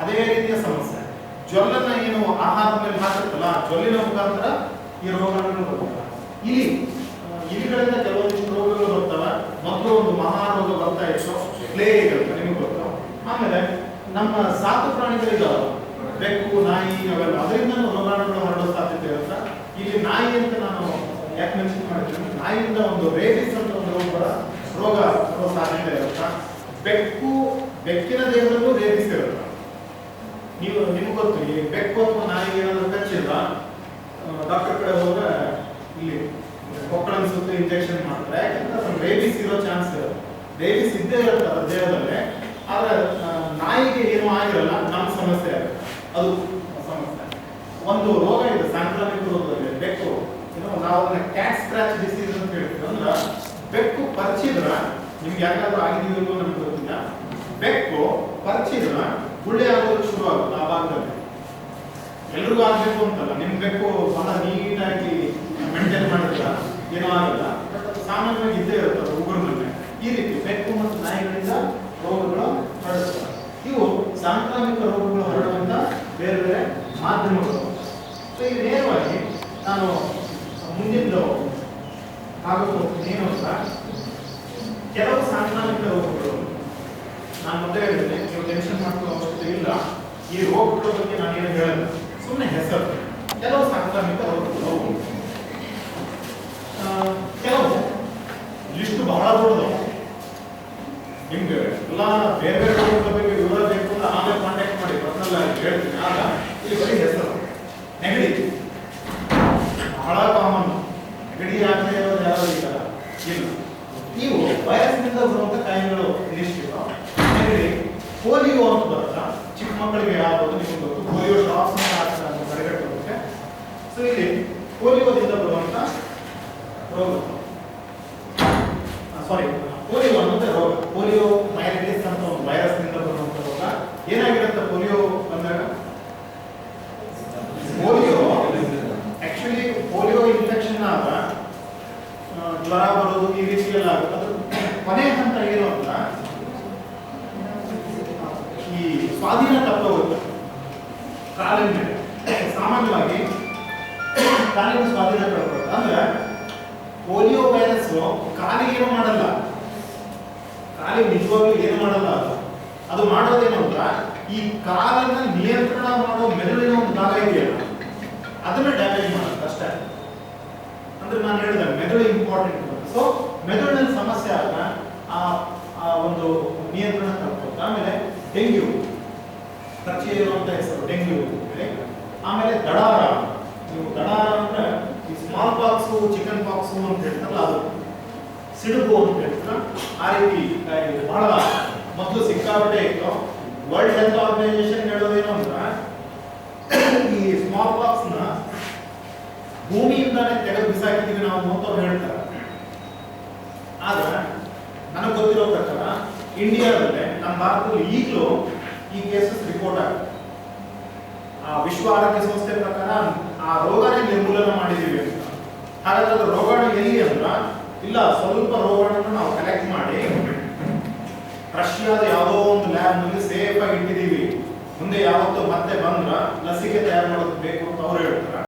[SPEAKER 1] ಅದೇ ರೀತಿಯ ಸಮಸ್ಯೆ. ಜ್ವಲನ ಏನು ಆಹಾರದ ಮೇಲೆ ಹಾಕುತ್ತಲ್ಲ ಜ್ವಲಿನ ಮುಖಾಂತರ ಈ ರೋಗಗಳನ್ನು ಬರ್ತವೆ. ಇಲ್ಲಿ ಇಲಿಗಳಿಂದ ಕೆಲವೊಂದಿಷ್ಟು ರೋಗಗಳು ಬರ್ತವೆ. ಮೊದಲು ಒಂದು ಮಹಾರೋಗ ಬರ್ತಾ ಇತ್ತು. ಪ್ಲೇಗ್ ಅಂತ ನಿಮಗೆ ಗೊತ್ತು? ಆಮೇಲೆ ನಮ್ಮ ಸಾಕು ಪ್ರಾಣಿಗಳಿದಾವೆ ಬೆಕ್ಕು, ನಾಯಿ, ಅವೆಲ್ಲ ಅದರಿಂದ ರೋಗಾಣುಗಳು ಸಾಧ್ಯತೆ ಇರುತ್ತೆ ಇಲ್ಲಿ ನಾಯಿ ಅಂತ ನಾನು ಯಾಕೆ ಮೆನ್ಷನ್ ಮಾಡಿದ್ದೀನಿ? ನಾಯಿಯಿಂದ ಒಂದು ರೇಬಿಸ್ ಅಂತ ಒಂದು ರೋಗ ರೋಗ ಬರೋ ಸಾಧ್ಯತೆ ಇರುತ್ತೆ? ಬೆಕ್ಕು, ಬೆಕ್ಕಿನ ದೇಹದಲ್ಲೂ ರೇಬಿಸ್ ಇರುತ್ತೆ? ನೀವು, ನಿಮ್ಗೆ ಗೊತ್ತು, ಈ ಬೆಕ್ಕು ಅಥವಾ ನಾಯಿಗೆ ಏನಾದ್ರು ಕಚ್ಚಿಲ್ಲ ಡಾಕ್ಟರ್ ಕಡೆ ಹೋದ್ರೆ ಇಲ್ಲಿ ಕೊಕ್ಕಳನ ಸುತ್ತ ಇಂಜೆಕ್ಷನ್ ಮಾಡ್ತಾರೆ. ಯಾಕಂದ್ರೆ ಅದು ರೇಬಿಸ್ ಇರೋ ಚಾನ್ಸ್ ಇರುತ್ತೆ. ರೇಬಿಸ್ ಇದ್ದೇ ಇರುತ್ತೆ ಅದ್ರ ದೇಹದಲ್ಲಿ. ಆದ್ರೆ ನಾಯಿಗೆ ಏನು ಆಗಿರಲ್ಲ ನಮ್ಮ ಸಮಸ್ಯೆ ಅದು ಒಂದು ರೋಗ ಇದೆ, ಸಾಂಕ್ರಾಮಿಕ ರೋಗದಲ್ಲಿ ಬೆಕ್ಕು. ಏನು ನಾವು ಅದನ್ನ ಕ್ಯಾಟ್ ಸ್ಕ್ರಾಚ್ ಡಿಸೀಸ್ ಅಂತ ಹೇಳ್ತೀವಿ. ಅಂದ್ರೆ ಬೆಕ್ಕು ಪರಿಚಿದ್ರ ನಿಮ್ಗೆ ಯಾಕಾದ್ರೂ ಆಗಿದೆಯೋ ನಮ್ಗೆ ಗೊತ್ತಿಲ್ಲ. ಬೆಕ್ಕು ಪರಿಚಿದ್ರ ಗುಳ್ಳೆ ಆಗೋದು ಶುರು ಆಗುತ್ತೆ ಆ ಭಾಗದಲ್ಲಿ. ಎಲ್ರಿಗೂ ಆಗ್ಬೇಕು ಅಂತಲ್ಲ. ನಿಮ್ ಬೆಕ್ಕು ಬಹಳ ನೀಟಾಗಿ ಮೇಂಟೈನ್ ಮಾಡಿದ್ರ ಏನೋ ಆಗಲ್ಲ. ಸಾಮಾನ್ಯವಾಗಿ ಇದ್ದೇ ಇರುತ್ತೆ ಉಗುರಿನಲ್ಲಿ. ಈ ರೀತಿ ಬೆಕ್ಕು ಮತ್ತು ನಾಯಿಗಳಿಂದ ರೋಗಗಳು ಹರಡುತ್ತವೆ. ಇವು ಸಾಂಕ್ರಾಮಿಕ ರೋಗಗಳು ಹರಡುವಂತ ಬೇರೆ ಬೇರೆ ಮಾಧ್ಯಮಗಳು. ಸೊ ಈಗ ನಾನು ಮುಂದಿನ ಭಾಗಕ್ಕೆ ಏನು ಕೆಲವು ಸಾಂಕ್ರಾಮಿಕ ರೋಗಗಳು ನಾನು ಮೊದಲೇ ಹೇಳಿದೆ ನೀವು ಟೆನ್ಷನ್ ಅವಶ್ಯಕತೆ ಇಲ್ಲ. ಈ ರೋಗಗಳ ಬಗ್ಗೆ ನಾನೇನು ಹೇಳಲ್ಲ ಸುಮ್ಮನೆ ಹೆಸರು. ಕೆಲವು ಸಾಂಕ್ರಾಮಿಕ ಆ, ಕೆಲವು ಲಿಸ್ಟ್ ಬಹಳ ದೊಡ್ಡದು ನಿಮ್ಗೆ ಎಲ್ಲ ಬೇರೆ ಬೇರೆ ಬಗ್ಗೆ ವಿವರ ಬೇಕು ಆಮೇಲೆ ಕಾಂಟ್ಯಾಕ್ಟ್ ಮಾಡಿ ಪರ್ಸನಲ್ ಆಗ ಇಲ್ಲಿ ಬರೀ ಹೆಸರು ನೆಗಡಿ ಬಹಳ ಕಾಮನ್ ನೆಗಡಿ ಆಗದೆ ಇರೋದು ಯಾರು ಇಲ್ಲ ಇಲ್ಲ ನೀವು ವಯಸ್ಸಿನಿಂದ ಬರುವಂತ ಕಾಯಿಲೆಗಳು ಲಿಸ್ಟ್ ಇರೋ ನೆಗಡಿ ಪೋಲಿಯೋ ಅಂತ ಬರುತ್ತಾ? ಚಿಕ್ಕ ಮಕ್ಕಳಿಗೆ ಯಾವುದು ನಿಮಗೆ ಗೊತ್ತು? ಪೋಲಿಯೋ ಶಾಪ್ಸ್ ಅಂತ ಬರುತ್ತೆ. ಸೊ ಇಲ್ಲಿ ಪೋಲಿಯೋದಿಂದ ಬರುವಂತ ರೋಗ. ಸಾರಿ ಪೋಲಿಯೋ ಅನ್ನೋದು ರೋಗ. ಪೋಲಿಯೋ ಮೈಲಿಟಿಸ್ ಅಂತ ಒಂದು ವೈರಸ್ನಿಂದ ಬರುವಂತ ರೋಗ. ಏನಾಗಿರುತ್ತೆ ಪೋಲಿಯೋ ಬಂದಾಗ? ಪೋಲಿಯೋ ಆಕ್ಚುಲಿ ಪೋಲಿಯೋ ಇನ್ಫೆಕ್ಷನ್ ಆದ ಜ್ವರ ಬರೋದು ಈ ರೀತಿಯಲ್ಲಿ ಆಗುತ್ತೆ ಅದು ಕೊನೆ ಹಂತ ಏನು ಅಂತ ಈ ಸ್ವಾಧೀನ ತಪ್ಪೋಗುತ್ತೆ ಕಾಲಿನ ಸಾಮಾನ್ಯವಾಗಿ ಕಾಲಿನ ಸ್ವಾಧೀನ ಕಳ್ಕೊಳ್ಳೋದು ಅಂದ್ರೆ ಪೋಲಿಯೋ ವೈರಸ್ ಕಾಲಿಗೆ ಏನು ಮಾಡಲ್ಲ. ಕಾಲಿಗೆ ನಿಜವಾಗ್ಲೂ ಏನು ಮಾಡಲ್ಲ ಅದು. ಅದು ಮಾಡೋದೇನು ಅಂತ ಈ ಕಾಲನ್ನ ನಿಯಂತ್ರಣ ಮಾಡೋ ಮೆದುಳಿನ ಒಂದು ಭಾಗ ಇದೆಯಲ್ಲ, ಅದನ್ನ ಡ್ಯಾಮೇಜ್ ಮಾಡುತ್ತೆ ಅಷ್ಟೇ. ಅಂದ್ರೆ ನಾನು ಹೇಳಿದೆ, ಮೆದುಳು ಇಂಪಾರ್ಟೆಂಟ್ ಸೊ ಮೆದುಳಿನಲ್ಲಿ ಸಮಸ್ಯೆ ಆಗ ಆ ಆ ಒಂದು ನಿಯಂತ್ರಣ ತಪ್ಪ ಆಮೇಲೆ ಡೆಂಗ್ಯೂ. ಪರಿಚಯ ಇರುವಂತ ಹೆಸರು ಡೆಂಗ್ಯೂ ಆಮೇಲೆ ದಡಾರ. ನೀವು ದಡಾರ ಅಂದ್ರೆ ಈ ಸ್ಮಾಲ್ ಪಾಕ್ಸು ಚಿಕನ್ ಪಾಕ್ಸು ಅಂತ ಹೇಳ್ತಾರಲ್ಲ ಅದು. ಸಿಡುಬು ಅಂತ ಹೇಳ್ತಾರೆ. ಆ ರೀತಿ ಬಹಳ ಮೊದಲು ಸಿಕ್ಕಾಪಟ್ಟೆ ಇತ್ತು. ವರ್ಲ್ಡ್ ಹೆಲ್ತ್ ಆರ್ಗನೈಸೇಷನ್ ಹೇಳೋದೇನು ಅಂದ್ರೆ, ಈ ಸ್ಮಾಲ್ನ ಭೂಮಿಯಿಂದಾನೇ ತೆಗೆದು ಬಿಸಾಕಿದ್ದೀವಿ ನಾವು ಅಂತ ಅವ್ರು ಹೇಳ್ತಾರೆ. ಆದ್ರೆ, ನನಗೆ ಗೊತ್ತಿರೋ ಪ್ರಕಾರ ಇಂಡಿಯಾದಲ್ಲೇ ನಮ್ಮ ಭಾರತದಲ್ಲಿ ಈಗಲೂ ಈ ಕೇಸಸ್ ರಿಪೋರ್ಟ್ ಆಗುತ್ತೆ. ಆ ವಿಶ್ವ ಆರೋಗ್ಯ ಸಂಸ್ಥೆ ಪ್ರಕಾರ ಆ ರೋಗನೇ ನಿರ್ಮೂಲನೆ ಮಾಡಿದ್ದೀವಿ ಅಂತ. ಹಾಗಾದ್ರೆ ಅದು ರೋಗಾಣು ಎಲ್ಲಿ ಅಂದ್ರ ಇಲ್ಲ, ಸ್ವಲ್ಪ ರೋಗಾಣನ್ನು ನಾವು ಕಲೆಕ್ಟ್ ಮಾಡಿ ರಷ್ಯಾದ ಯಾವುದೋ ಒಂದು ಲ್ಯಾಬ್ನಲ್ಲಿ ಸೇಫ್ ಆಗಿ ಇಟ್ಟಿದ್ದೀವಿ. ಮುಂದೆ ಯಾವತ್ತು ಮತ್ತೆ ಬಂದ್ರ ಲಸಿಕೆ ತಯಾರು ಮಾಡೋದು ಬೇಕು ಅಂತ ಅವ್ರು ಹೇಳ್ತಾರ.